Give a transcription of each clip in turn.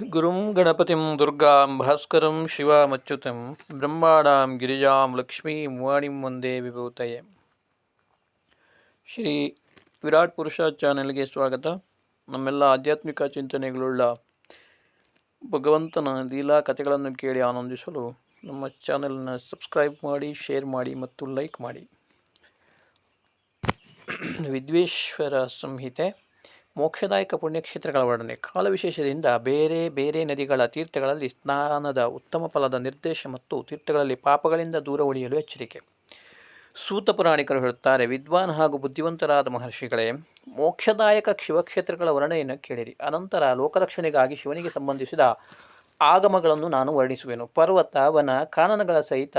ಗುರುಂ ಗಣಪತಿಂ ದುರ್ಗಾಂ ಭಾಸ್ಕರಂ ಶಿವಮಚ್ಯುತಂ ಬ್ರಹ್ಮಾಣಾಂ ಗಿರಿಜಾಂ ಲಕ್ಷ್ಮೀಂ ವಾಣಿಂ ಒಂದೇ ವಿಭೂತಯ ಶ್ರೀ ವಿರಾಟ್ ಪುರುಷ ಚಾನೆಲ್ಗೆ ಸ್ವಾಗತ. ನಮ್ಮೆಲ್ಲ ಆಧ್ಯಾತ್ಮಿಕ ಚಿಂತನೆಗಳುಳ್ಳ ಭಗವಂತನ ಲೀಲಾ ಕಥೆಗಳನ್ನು ಕೇಳಿ ಆನಂದಿಸಲು ನಮ್ಮ ಚಾನೆಲ್ನ ಸಬ್ಸ್ಕ್ರೈಬ್ ಮಾಡಿ, ಶೇರ್ ಮಾಡಿ ಮತ್ತು ಲೈಕ್ ಮಾಡಿ. ವಿದ್ವೇಶ್ವರ ಸಂಹಿತೆ. ಮೋಕ್ಷದಾಯಕ ಪುಣ್ಯಕ್ಷೇತ್ರಗಳ ವರ್ಣನೆ. ಕಾಲವಿಶೇಷದಿಂದ ಬೇರೆ ಬೇರೆ ನದಿಗಳ ತೀರ್ಥಗಳಲ್ಲಿ ಸ್ನಾನದ ಉತ್ತಮ ಫಲದ ನಿರ್ದೇಶ ಮತ್ತು ತೀರ್ಥಗಳಲ್ಲಿ ಪಾಪಗಳಿಂದ ದೂರ ಉಳಿಯಲು ಎಚ್ಚರಿಕೆ. ಸೂತ ಪುರಾಣಿಕರು ಹೇಳುತ್ತಾರೆ, ವಿದ್ವಾನ್ ಹಾಗೂ ಬುದ್ಧಿವಂತರಾದ ಮಹರ್ಷಿಗಳೇ, ಮೋಕ್ಷದಾಯಕ ಶಿವಕ್ಷೇತ್ರಗಳ ವರ್ಣನೆಯನ್ನು ಕೇಳಿರಿ. ಅನಂತರ ಲೋಕರಕ್ಷಣೆಗಾಗಿ ಶಿವನಿಗೆ ಸಂಬಂಧಿಸಿದ ಆಗಮಗಳನ್ನು ನಾನು ವರ್ಣಿಸುವೆನು. ಪರ್ವತ, ವನ, ಕಾನನಗಳ ಸಹಿತ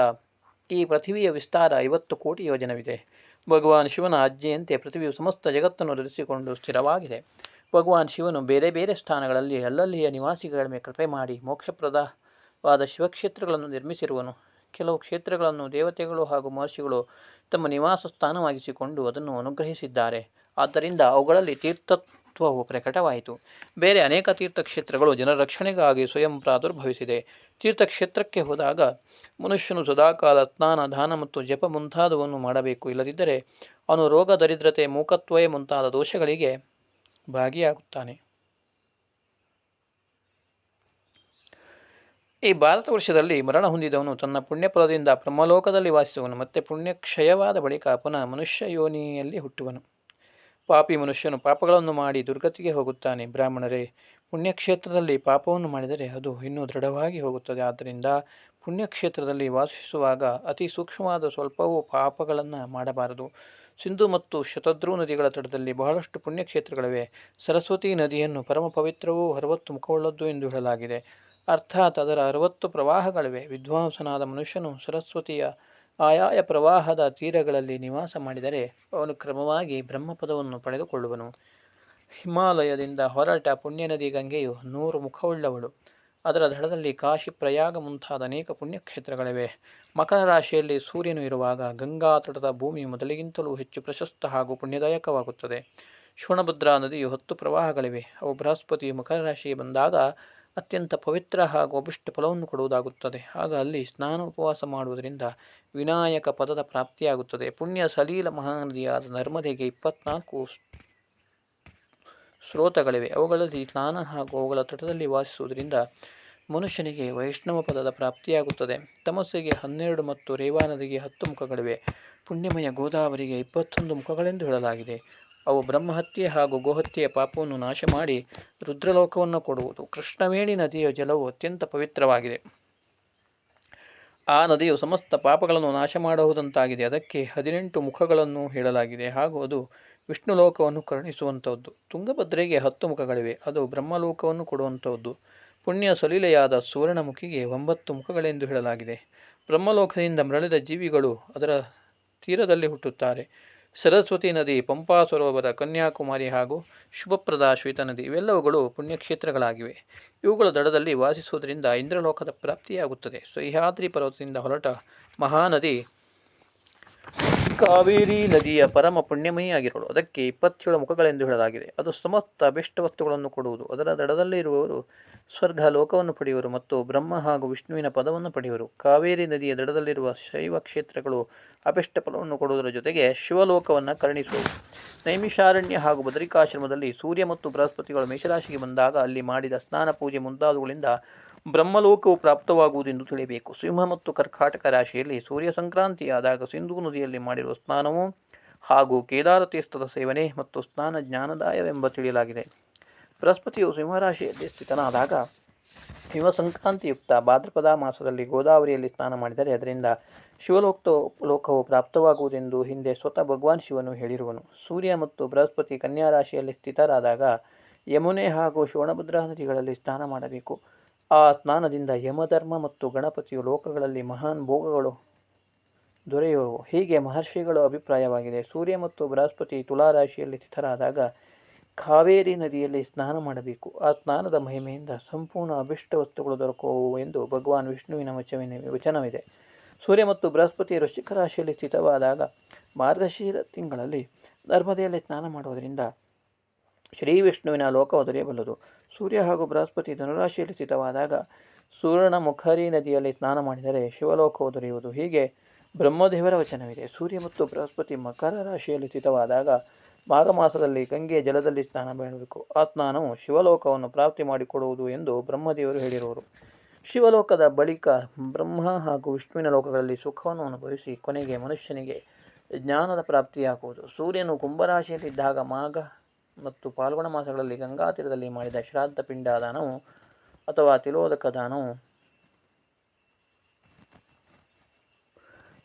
ಈ ಪೃಥಿವಿಯ ವಿಸ್ತಾರ ಐವತ್ತು ಕೋಟಿ ಯೋಜನವಿದೆ. ಭಗವಾನ್ ಶಿವನ ಆಜ್ಞೆಯಂತೆ ಪೃಥ್ವಿಯು ಸಮಸ್ತ ಜಗತ್ತನ್ನು ಧರಿಸಿಕೊಂಡು ಸ್ಥಿರವಾಗಿದೆ. ಭಗವಾನ್ ಶಿವನು ಬೇರೆ ಬೇರೆ ಸ್ಥಾನಗಳಲ್ಲಿ, ಅಲ್ಲಲ್ಲಿಯ ನಿವಾಸಿಗಳ ಮೇಲೆ ಕೃಪೆ ಮಾಡಿ ಮೋಕ್ಷಪ್ರದವಾದ ಶಿವಕ್ಷೇತ್ರಗಳನ್ನು ನಿರ್ಮಿಸಿರುವನು. ಕೆಲವು ಕ್ಷೇತ್ರಗಳನ್ನು ದೇವತೆಗಳು ಹಾಗೂ ಮಹರ್ಷಿಗಳು ತಮ್ಮ ನಿವಾಸ ಸ್ಥಾನವಾಗಿಸಿಕೊಂಡು ಅದನ್ನು ಅನುಗ್ರಹಿಸಿದ್ದಾರೆ. ಆದ್ದರಿಂದ ಅವುಗಳಲ್ಲಿ ತೀರ್ಥತ್ವವು ಪ್ರಕಟವಾಯಿತು. ಬೇರೆ ಅನೇಕ ತೀರ್ಥಕ್ಷೇತ್ರಗಳು ಜನರಕ್ಷಣೆಗಾಗಿ ಸ್ವಯಂ ಪ್ರಾದುರ್ಭವಿಸಿದೆ. ತೀರ್ಥಕ್ಷೇತ್ರಕ್ಕೆ ಹೋದಾಗ ಮನುಷ್ಯನು ಸದಾಕಾಲ ಸ್ನಾನ, ದಾನ ಮತ್ತು ಜಪ ಮುಂತಾದವನ್ನು ಮಾಡಬೇಕು. ಇಲ್ಲದಿದ್ದರೆ ಅವನು ರೋಗ, ದರಿದ್ರತೆ ಮೂಕತ್ವೇ ಮುಂತಾದ ದೋಷಗಳಿಗೆ ಭಾಗಿಯಾಗುತ್ತಾನೆ. ಈ ಭಾರತ ವರ್ಷದಲ್ಲಿ ಮರಣ ಹೊಂದಿದವನು ತನ್ನ ಪುಣ್ಯಫಲದಿಂದ ಬ್ರಹ್ಮಲೋಕದಲ್ಲಿ ವಾಸಿಸುವನು. ಮತ್ತು ಪುಣ್ಯಕ್ಷಯವಾದ ಬಳಿಕ ಪುನಃ ಮನುಷ್ಯ ಯೋನಿಯಲ್ಲಿ ಹುಟ್ಟುವನು. ಪಾಪಿ ಮನುಷ್ಯನು ಪಾಪಗಳನ್ನು ಮಾಡಿ ದುರ್ಗತಿಗೆ ಹೋಗುತ್ತಾನೆ. ಬ್ರಾಹ್ಮಣರೇ, ಪುಣ್ಯಕ್ಷೇತ್ರದಲ್ಲಿ ಪಾಪವನ್ನು ಮಾಡಿದರೆ ಅದು ಇನ್ನೂ ದೃಢವಾಗಿ ಹೋಗುತ್ತದೆ. ಆದ್ದರಿಂದ ಪುಣ್ಯಕ್ಷೇತ್ರದಲ್ಲಿ ವಾಸಿಸುವಾಗ ಅತಿ ಸೂಕ್ಷ್ಮವಾದ ಸ್ವಲ್ಪವೂ ಪಾಪಗಳನ್ನು ಮಾಡಬಾರದು. ಸಿಂಧು ಮತ್ತು ಶತದ್ರೂ ನದಿಗಳ ತಟದಲ್ಲಿ ಬಹಳಷ್ಟು ಪುಣ್ಯಕ್ಷೇತ್ರಗಳಿವೆ. ಸರಸ್ವತಿ ನದಿಯನ್ನು ಪರಮ ಪವಿತ್ರವೂ ಅರವತ್ತು ಮುಖವುಳ್ಳದ್ದು ಎಂದು ಹೇಳಲಾಗಿದೆ. ಅರ್ಥಾತ್ ಅದರ ಅರವತ್ತು ಪ್ರವಾಹಗಳಿವೆ. ವಿದ್ವಾಂಸನಾದ ಮನುಷ್ಯನು ಸರಸ್ವತಿಯ ಆಯಾಯ ಪ್ರವಾಹದ ತೀರಗಳಲ್ಲಿ ನಿವಾಸ ಮಾಡಿದರೆ ಅವನು ಕ್ರಮವಾಗಿ ಬ್ರಹ್ಮಪದವನ್ನು ಪಡೆದುಕೊಳ್ಳುವನು. ಹಿಮಾಲಯದಿಂದ ಹೊರಟ ಪುಣ್ಯ ನದಿ ಗಂಗೆಯು ನೂರು ಮುಖವುಳ್ಳವಳು. ಅದರ ದಡದಲ್ಲಿ ಕಾಶಿ ಪ್ರಯಾಗ ಮುಂತಾದ ಅನೇಕ ಪುಣ್ಯಕ್ಷೇತ್ರಗಳಿವೆ. ಮಕರ ರಾಶಿಯಲ್ಲಿ ಸೂರ್ಯನು ಇರುವಾಗ ಗಂಗಾ ತಟದ ಭೂಮಿ ಮೊದಲಿಗಿಂತಲೂ ಹೆಚ್ಚು ಪ್ರಶಸ್ತ ಹಾಗೂ ಪುಣ್ಯದಾಯಕವಾಗುತ್ತದೆ. ಶೋಣಭದ್ರಾ ನದಿಯು ಹತ್ತು ಪ್ರವಾಹಗಳಿವೆ. ಅವು ಬೃಹಸ್ಪತಿ ಮಕರ ರಾಶಿಗೆ ಬಂದಾಗ ಅತ್ಯಂತ ಪವಿತ್ರ ಹಾಗೂ ಅಭಿಷ್ಟ ಫಲವನ್ನು ಕೊಡುವುದಾಗುತ್ತದೆ. ಆಗ ಅಲ್ಲಿ ಸ್ನಾನ ಉಪವಾಸ ಮಾಡುವುದರಿಂದ ವಿನಾಯಕ ಪದದ ಪ್ರಾಪ್ತಿಯಾಗುತ್ತದೆ. ಪುಣ್ಯ ಸಲೀಲ ಮಹಾನದಿಯಾದ ನರ್ಮದೆಗೆ ಇಪ್ಪತ್ನಾಲ್ಕು ಸ್ರೋತಗಳಿವೆ ಅವುಗಳಲ್ಲಿ ಸ್ನಾನ ಹಾಗೂ ಅವುಗಳ ತಟದಲ್ಲಿ ವಾಸಿಸುವುದರಿಂದ ಮನುಷ್ಯನಿಗೆ ವೈಷ್ಣವ ಪದದ ಪ್ರಾಪ್ತಿಯಾಗುತ್ತದೆ. ತಮಸ್ಸೆಗೆ ಹನ್ನೆರಡು ಮತ್ತು ರೇವಾ ನದಿಗೆ ಹತ್ತು ಮುಖಗಳಿವೆ. ಪುಣ್ಯಮಯ ಗೋದಾವರಿಗೆ ಇಪ್ಪತ್ತೊಂದು ಮುಖಗಳೆಂದು ಹೇಳಲಾಗಿದೆ. ಅವು ಬ್ರಹ್ಮಹತ್ಯೆ ಹಾಗೂ ಗೋಹತ್ಯೆಯ ಪಾಪವನ್ನು ನಾಶ ಮಾಡಿ ರುದ್ರಲೋಕವನ್ನು ಕೊಡುವುದು. ಕೃಷ್ಣವೇಣಿ ನದಿಯ ಜಲವು ಅತ್ಯಂತ ಪವಿತ್ರವಾಗಿದೆ. ಆ ನದಿಯು ಸಮಸ್ತ ಪಾಪಗಳನ್ನು ನಾಶ ಮಾಡುವುದಂತಾಗಿದೆ ಅದಕ್ಕೆ ಹದಿನೆಂಟು ಮುಖಗಳನ್ನು ಹೇಳಲಾಗಿದೆ. ಹಾಗೂ ಅದು ವಿಷ್ಣು ಲೋಕವನ್ನು ಕರುಣಿಸುವಂಥದ್ದು. ತುಂಗಭದ್ರೆಗೆ ಹತ್ತು ಮುಖಗಳಿವೆ. ಅದು ಬ್ರಹ್ಮಲೋಕವನ್ನು ಕೊಡುವಂಥದ್ದು. ಪುಣ್ಯ ಸಲೀಲೆಯಾದ ಸುವರ್ಣಮುಖಿಗೆ ಒಂಬತ್ತು ಮುಖಗಳೆಂದು ಹೇಳಲಾಗಿದೆ. ಬ್ರಹ್ಮಲೋಕದಿಂದ ಮರಳಿದ ಜೀವಿಗಳು ಅದರ ತೀರದಲ್ಲಿ ಹುಟ್ಟುತ್ತಾರೆ. ಸರಸ್ವತಿ ನದಿ ಪಂಪಾ ಸರೋವರ ಕನ್ಯಾಕುಮಾರಿ ಹಾಗೂ ಶುಭಪ್ರದ ಶ್ವೇತ ನದಿ ಇವೆಲ್ಲವುಗಳು ಪುಣ್ಯಕ್ಷೇತ್ರಗಳಾಗಿವೆ. ಇವುಗಳ ದಡದಲ್ಲಿ ವಾಸಿಸುವುದರಿಂದ ಇಂದ್ರಲೋಕದ ಪ್ರಾಪ್ತಿಯಾಗುತ್ತದೆ. ಸಹ್ಯಾದ್ರಿ ಪರ್ವತದಿಂದ ಹೊರಟ ಮಹಾನದಿ ಕಾವೇರಿ ನದಿಯ ಪರಮ ಪುಣ್ಯಮಯಿಯಾಗಿರೋಳು. ಅದಕ್ಕೆ ಇಪ್ಪತ್ತೇಳು ಮುಖಗಳೆಂದು ಹೇಳಲಾಗಿದೆ. ಅದು ಸಮಸ್ತ ಅಭಿಷ್ಟ ವಸ್ತುಗಳನ್ನು ಕೊಡುವುದು. ಅದರ ದಡದಲ್ಲಿ ಇರುವವರು ಸ್ವರ್ಗ ಲೋಕವನ್ನು ಪಡೆಯುವರು ಮತ್ತು ಬ್ರಹ್ಮ ಹಾಗೂ ವಿಷ್ಣುವಿನ ಪದವನ್ನು ಪಡೆಯುವರು. ಕಾವೇರಿ ನದಿಯ ದಡದಲ್ಲಿರುವ ಶೈವ ಕ್ಷೇತ್ರಗಳು ಅಭಿಷ್ಟ ಫಲವನ್ನು ಕೊಡುವುದರ ಜೊತೆಗೆ ಶಿವಲೋಕವನ್ನು ಕರುಣಿಸುವವು. ನೈಮಿಷಾರಣ್ಯ ಹಾಗೂ ಬದರಿಕಾಶ್ರಮದಲ್ಲಿ ಸೂರ್ಯ ಮತ್ತು ಬೃಹಸ್ಪತಿಗಳು ಮೇಷರಾಶಿಗೆ ಬಂದಾಗ ಅಲ್ಲಿ ಮಾಡಿದ ಸ್ನಾನ ಪೂಜೆ ಮುಂತಾದವುಗಳಿಂದ ಬ್ರಹ್ಮಲೋಕವು ಪ್ರಾಪ್ತವಾಗುವುದೆಂದು ತಿಳಿಯಬೇಕು. ಸಿಂಹ ಮತ್ತು ಕರ್ಕಾಟಕ ರಾಶಿಯಲ್ಲಿ ಸೂರ್ಯ ಸಂಕ್ರಾಂತಿಯಾದಾಗ ಸಿಂಧೂ ನದಿಯಲ್ಲಿ ಮಾಡಿರುವ ಸ್ನಾನವು ಹಾಗೂ ಕೇದಾರ ತೀರ್ಥದ ಸೇವನೆ ಮತ್ತು ಸ್ನಾನ ಜ್ಞಾನದಾಯವೆಂಬ ತಿಳಿಯಲಾಗಿದೆ. ಬೃಹಸ್ಪತಿಯು ಸಿಂಹರಾಶಿಯಲ್ಲಿ ಸ್ಥಿತನಾದಾಗ ಸಿಂಹ ಸಂಕ್ರಾಂತಿಯುಕ್ತ ಭಾದ್ರಪದ ಮಾಸದಲ್ಲಿ ಗೋದಾವರಿಯಲ್ಲಿ ಸ್ನಾನ ಮಾಡಿದರೆ ಅದರಿಂದ ಶಿವಲೋಕ್ತ ಲೋಕವು ಪ್ರಾಪ್ತವಾಗುವುದೆಂದು ಹಿಂದೆ ಸ್ವತಃ ಭಗವಾನ್ ಶಿವನು ಹೇಳಿರುವನು. ಸೂರ್ಯ ಮತ್ತು ಬೃಹಸ್ಪತಿ ಕನ್ಯಾ ರಾಶಿಯಲ್ಲಿ ಸ್ಥಿತರಾದಾಗ ಯಮುನೆ ಹಾಗೂ ಶೋಣಭದ್ರಾ ನದಿಗಳಲ್ಲಿ ಸ್ನಾನ ಮಾಡಬೇಕು. ಆ ಸ್ನಾನದಿಂದ ಯಮಧರ್ಮ ಮತ್ತು ಗಣಪತಿಯು ಲೋಕಗಳಲ್ಲಿ ಮಹಾನ್ ಭೋಗಗಳು ದೊರೆಯುವವು ಹೀಗೆ ಮಹರ್ಷಿಗಳು ಅಭಿಪ್ರಾಯವಾಗಿದೆ. ಸೂರ್ಯ ಮತ್ತು ಬೃಹಸ್ಪತಿ ತುಲಾರಾಶಿಯಲ್ಲಿ ಸ್ಥಿತರಾದಾಗ ಕಾವೇರಿ ನದಿಯಲ್ಲಿ ಸ್ನಾನ ಮಾಡಬೇಕು. ಆ ಸ್ನಾನದ ಮಹಿಮೆಯಿಂದ ಸಂಪೂರ್ಣ ಅಭಿಷ್ಟ ವಸ್ತುಗಳು ದೊರಕುವವು ಎಂದು ಭಗವಾನ್ ವಿಷ್ಣುವಿನ ವಚವಿನ ವಚನವಿದೆ. ಸೂರ್ಯ ಮತ್ತು ಬೃಹಸ್ಪತಿ ಋಷಿಕ ರಾಶಿಯಲ್ಲಿ ಸ್ಥಿತವಾದಾಗ ಮಾರ್ಗಶೀರ ತಿಂಗಳಲ್ಲಿ ನರ್ಮದೆಯಲ್ಲಿ ಸ್ನಾನ ಮಾಡುವುದರಿಂದ ಶ್ರೀ ವಿಷ್ಣುವಿನ ಲೋಕವು ದೊರೆಯಬಲ್ಲದು. ಸೂರ್ಯ ಹಾಗೂ ಬೃಹಸ್ಪತಿ ಧನುರಾಶಿಯಲ್ಲಿ ಸ್ಥಿತವಾದಾಗ ಸೂರ್ಯನ ಮುಖರಿ ನದಿಯಲ್ಲಿ ಸ್ನಾನ ಮಾಡಿದರೆ ಶಿವಲೋಕವು ದೊರೆಯುವುದು. ಹೀಗೆ ಬ್ರಹ್ಮದೇವರ ವಚನವಿದೆ. ಸೂರ್ಯ ಮತ್ತು ಬೃಹಸ್ಪತಿ ಮಕರ ರಾಶಿಯಲ್ಲಿ ಸ್ಥಿತವಾದಾಗ ಮಾಘ ಮಾಸದಲ್ಲಿ ಗಂಗೆಯ ಜಲದಲ್ಲಿ ಸ್ನಾನ ಮಾಡಬೇಕು. ಆ ಸ್ನಾನವು ಶಿವಲೋಕವನ್ನು ಪ್ರಾಪ್ತಿ ಮಾಡಿಕೊಡುವುದು ಎಂದು ಬ್ರಹ್ಮದೇವರು ಹೇಳಿರುವರು. ಶಿವಲೋಕದ ಬಳಿಕ ಬ್ರಹ್ಮ ಹಾಗೂ ವಿಷ್ಣುವಿನ ಲೋಕಗಳಲ್ಲಿ ಸುಖವನ್ನು ಅನುಭವಿಸಿ ಕೊನೆಗೆ ಮನುಷ್ಯನಿಗೆ ಜ್ಞಾನದ ಪ್ರಾಪ್ತಿಯಾಗುವುದು. ಸೂರ್ಯನು ಕುಂಭರಾಶಿಯಲ್ಲಿದ್ದಾಗ ಮಾಘ ಮತ್ತು ಫಾಲ್ಗುಣ ಮಾಸಗಳಲ್ಲಿ ಗಂಗಾ ತೀರದಲ್ಲಿ ಮಾಡಿದ ಶ್ರಾದ್ದ ಪಿಂಡ ದಾನವು ಅಥವಾ ತಿಲೋದಕ ದಾನವು.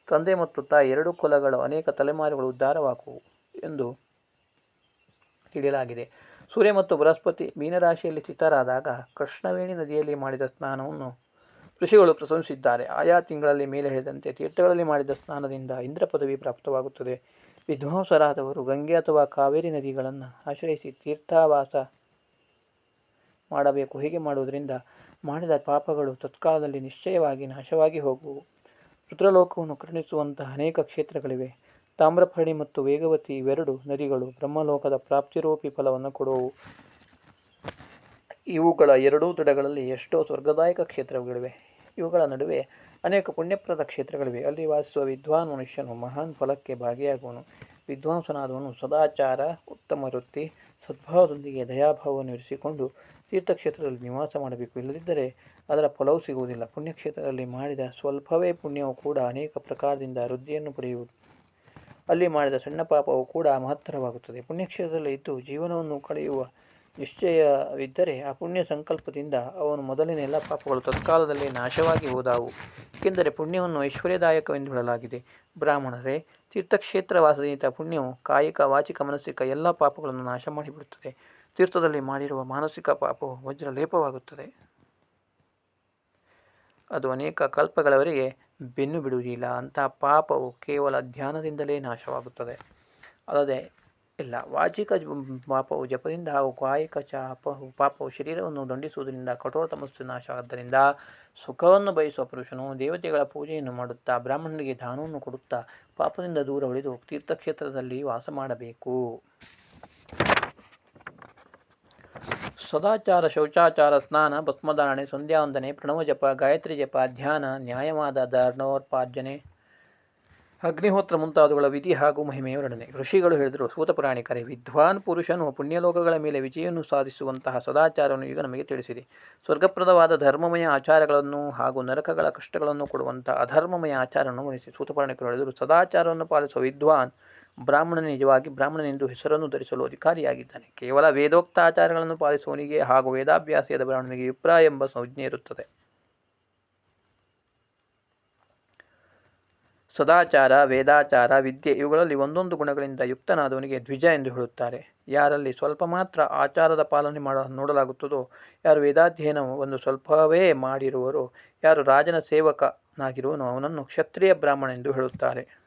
ತಂದೆ ಮತ್ತು ತಾಯಿ ಎರಡು ಕುಲಗಳು ಅನೇಕ ತಲೆಮಾರುಗಳು ಉದ್ಧಾರವಾಗುವು ಎಂದು ತಿಳಿಯಲಾಗಿದೆ. ಸೂರ್ಯ ಮತ್ತು ಬೃಹಸ್ಪತಿ ಮೀನರಾಶಿಯಲ್ಲಿ ಸ್ಥಿತರಾದಾಗ ಕೃಷ್ಣವೇಣಿ ನದಿಯಲ್ಲಿ ಮಾಡಿದ ಸ್ನಾನವನ್ನು ಋಷಿಗಳು ಪ್ರಶಂಸಿದ್ದಾರೆ. ಆಯಾ ತಿಂಗಳಲ್ಲಿ ಮೇಲೆ ಹೇಳಿದಂತೆ ತೀರ್ಥಗಳಲ್ಲಿ ಮಾಡಿದ ಸ್ನಾನದಿಂದ ಇಂದ್ರ ಪದವಿ ಪ್ರಾಪ್ತವಾಗುತ್ತದೆ. ವಿದ್ವಾಂಸರಾದವರು ಗಂಗೆ ಅಥವಾ ಕಾವೇರಿ ನದಿಗಳನ್ನು ಆಶ್ರಯಿಸಿ ತೀರ್ಥವಾಸ ಮಾಡಬೇಕು. ಹೀಗೆ ಮಾಡುವುದರಿಂದ ಮಾಡಿದ ಪಾಪಗಳು ತತ್ಕಾಲದಲ್ಲಿ ನಿಶ್ಚಯವಾಗಿ ನಾಶವಾಗಿ ಹೋಗುವು. ರುದ್ರಲೋಕವನ್ನು ಕರುಣಿಸುವಂತಹ ಅನೇಕ ಕ್ಷೇತ್ರಗಳಿವೆ. ತಾಮ್ರಪರ್ಣಿ ಮತ್ತು ವೇಗವತಿ ಇವೆರಡು ನದಿಗಳು ಬ್ರಹ್ಮಲೋಕದ ಪ್ರಾಪ್ತಿರೂಪಿ ಫಲವನ್ನು ಕೊಡುವವು. ಇವುಗಳ ಎರಡೂ ದಡಗಳಲ್ಲಿ ಎಷ್ಟೋ ಸ್ವರ್ಗದಾಯಕ ಕ್ಷೇತ್ರಗಳಿವೆ. ಇವುಗಳ ನಡುವೆ ಅನೇಕ ಪುಣ್ಯಪ್ರದ ಕ್ಷೇತ್ರಗಳಿವೆ. ಅಲ್ಲಿ ವಾಸಿಸುವ ವಿದ್ವಾನ್ ಮನುಷ್ಯನು ಮಹಾನ್ ಫಲಕ್ಕೆ ಭಾಗಿಯಾಗುವನು. ವಿದ್ವಾಂಸನಾದವನು ಸದಾಚಾರ, ಉತ್ತಮ ವೃತ್ತಿ, ಸದ್ಭಾವದೊಂದಿಗೆ ದಯಾಭಾವವನ್ನು ಇರಿಸಿಕೊಂಡು ತೀರ್ಥಕ್ಷೇತ್ರದಲ್ಲಿ ನಿವಾಸ ಮಾಡಬೇಕು. ಇಲ್ಲದಿದ್ದರೆ ಅದರ ಫಲವೂ ಸಿಗುವುದಿಲ್ಲ. ಪುಣ್ಯಕ್ಷೇತ್ರದಲ್ಲಿ ಮಾಡಿದ ಸ್ವಲ್ಪವೇ ಪುಣ್ಯವು ಕೂಡ ಅನೇಕ ಪ್ರಕಾರದಿಂದ ವೃದ್ಧಿಯನ್ನು ಪಡೆಯುವುದು ಅಲ್ಲಿ ಮಾಡಿದ ಸಣ್ಣ ಪಾಪವು ಕೂಡ ಮಹತ್ತರವಾಗುತ್ತದೆ. ಪುಣ್ಯಕ್ಷೇತ್ರದಲ್ಲಿ ಇದ್ದು ಜೀವನವನ್ನು ಕಳೆಯುವ ನಿಶ್ಚಯವಿದ್ದರೆ ಆ ಪುಣ್ಯ ಸಂಕಲ್ಪದಿಂದ ಅವನು ಮೊದಲಿನ ಎಲ್ಲ ಪಾಪಗಳು ತತ್ಕಾಲದಲ್ಲಿ ನಾಶವಾಗಿ ಹೋದಾವು. ಏಕೆಂದರೆ ಪುಣ್ಯವನ್ನು ಐಶ್ವರ್ಯದಾಯಕವೆಂದು ಹೇಳಲಾಗಿದೆ. ಬ್ರಾಹ್ಮಣರೇ ತೀರ್ಥಕ್ಷೇತ್ರ ವಾಸದಿಂದ ಪುಣ್ಯವು ಕಾಯಿಕ, ವಾಚಿಕ ಮಾನಸಿಕ ಎಲ್ಲ ಪಾಪಗಳನ್ನು ನಾಶ ಮಾಡಿಬಿಡುತ್ತದೆ. ತೀರ್ಥದಲ್ಲಿ ಮಾಡಿರುವ ಮಾನಸಿಕ ಪಾಪವು ವಜ್ರಲೇಪವಾಗುತ್ತದೆ. ಅದು ಅನೇಕ ಕಲ್ಪಗಳವರೆಗೆ ಬೆನ್ನು ಬಿಡುವುದಿಲ್ಲ ಅಂತಹ ಪಾಪವು ಕೇವಲ ಧ್ಯಾನದಿಂದಲೇ ನಾಶವಾಗುತ್ತದೆ. ಅಲ್ಲದೆ ಇಲ್ಲ. ವಾಚಿಕ ಪಾಪವು ಜಪದಿಂದ ಹಾಗೂ ಕಾಯಿಕ ಚಾಪವು ಪಾಪವು ಶರೀರವನ್ನು ದಂಡಿಸುವುದರಿಂದ ಕಠೋರ ತಮಸ್ಸು ನಾಶ ಆದ್ದರಿಂದ ಸುಖವನ್ನು ಬಯಸುವ ಪುರುಷನು ದೇವತೆಗಳ ಪೂಜೆಯನ್ನು ಮಾಡುತ್ತಾ ಬ್ರಾಹ್ಮಣನಿಗೆ ದಾನವನ್ನು ಕೊಡುತ್ತಾ ಪಾಪದಿಂದ ದೂರ ಉಳಿದು ತೀರ್ಥಕ್ಷೇತ್ರದಲ್ಲಿ ವಾಸ ಮಾಡಬೇಕು. ಸದಾಚಾರ, ಶೌಚಾಚಾರ, ಸ್ನಾನ, ಭಸ್ಮಧಾರಣೆ, ಸಂಧ್ಯಾವಂದನೆ ಪ್ರಣವ ಜಪ ಗಾಯತ್ರಿ ಜಪ, ಧ್ಯಾನ, ನ್ಯಾಯವಾದ ಧರ್ಣೋತ್ಪಾರ್ಜನೆ ಅಗ್ನಿಹೋತ್ರ ಮುಂತಾದವುಗಳ ವಿಧಿ ಹಾಗೂ ಮಹಿಮೆಯ ವರ್ಣನೆ ಋಷಿಗಳು ಹೇಳಿದರು, ಸೂತ ಪುರಾಣಿಕರೇ, ವಿದ್ವಾನ್ ಪುರುಷನು ಪುಣ್ಯಲೋಕಗಳ ಮೇಲೆ ವಿಜಯವನ್ನು ಸಾಧಿಸುವಂತಹ ಸದಾಚಾರವನ್ನು ಈಗ ನಮಗೆ ತಿಳಿಸಿದೆ. ಸ್ವರ್ಗಪ್ರದವಾದ ಧರ್ಮಮಯ ಆಚಾರಗಳನ್ನು ಹಾಗೂ ನರಕಗಳ ಕಷ್ಟಗಳನ್ನು ಕೊಡುವಂತಹ ಅಧರ್ಮಮಯ ಆಚಾರವನ್ನು ಗಮನಿಸಿ ಸೂತಪುರಾಣಿಕರು ಹೇಳಿದರು, ಸದಾಚಾರವನ್ನು ಪಾಲಿಸುವ ವಿದ್ವಾನ್ ಬ್ರಾಹ್ಮಣ ನಿಜವಾಗಿ ಬ್ರಾಹ್ಮಣನೆಂದು ಹೆಸರನ್ನು ಧರಿಸಲು ಅಧಿಕಾರಿಯಾಗಿದ್ದಾನೆ. ಕೇವಲ ವೇದೋಕ್ತ ಆಚಾರಗಳನ್ನು ಪಾಲಿಸುವವನಿಗೆ ಹಾಗೂ ವೇದಾಭ್ಯಾಸದ ಬ್ರಾಹ್ಮಣನಿಗೆ ವಿಪ್ರಾಯ ಎಂಬ ಸಂಜ್ಞೆ ಇರುತ್ತದೆ. ಸದಾಚಾರ, ವೇದಾಚಾರ, ವಿದ್ಯೆ ಇವುಗಳಲ್ಲಿ ಒಂದೊಂದು ಗುಣಗಳಿಂದ ಯುಕ್ತನಾದವನಿಗೆ ದ್ವಿಜ ಎಂದು ಹೇಳುತ್ತಾರೆ. ಯಾರಲ್ಲಿ ಸ್ವಲ್ಪ ಮಾತ್ರ ಆಚಾರದ ಪಾಲನೆ ಮಾಡ ನೋಡಲಾಗುತ್ತದೋ, ಯಾರು ವೇದಾಧ್ಯಯನ ಒಂದು ಸ್ವಲ್ಪವೇ ಮಾಡಿರುವರು, ಯಾರು ರಾಜನ ಸೇವಕನಾಗಿರುವನು ಅವನನ್ನು ಕ್ಷತ್ರಿಯ ಬ್ರಾಹ್ಮಣ ಎಂದು ಹೇಳುತ್ತಾರೆ.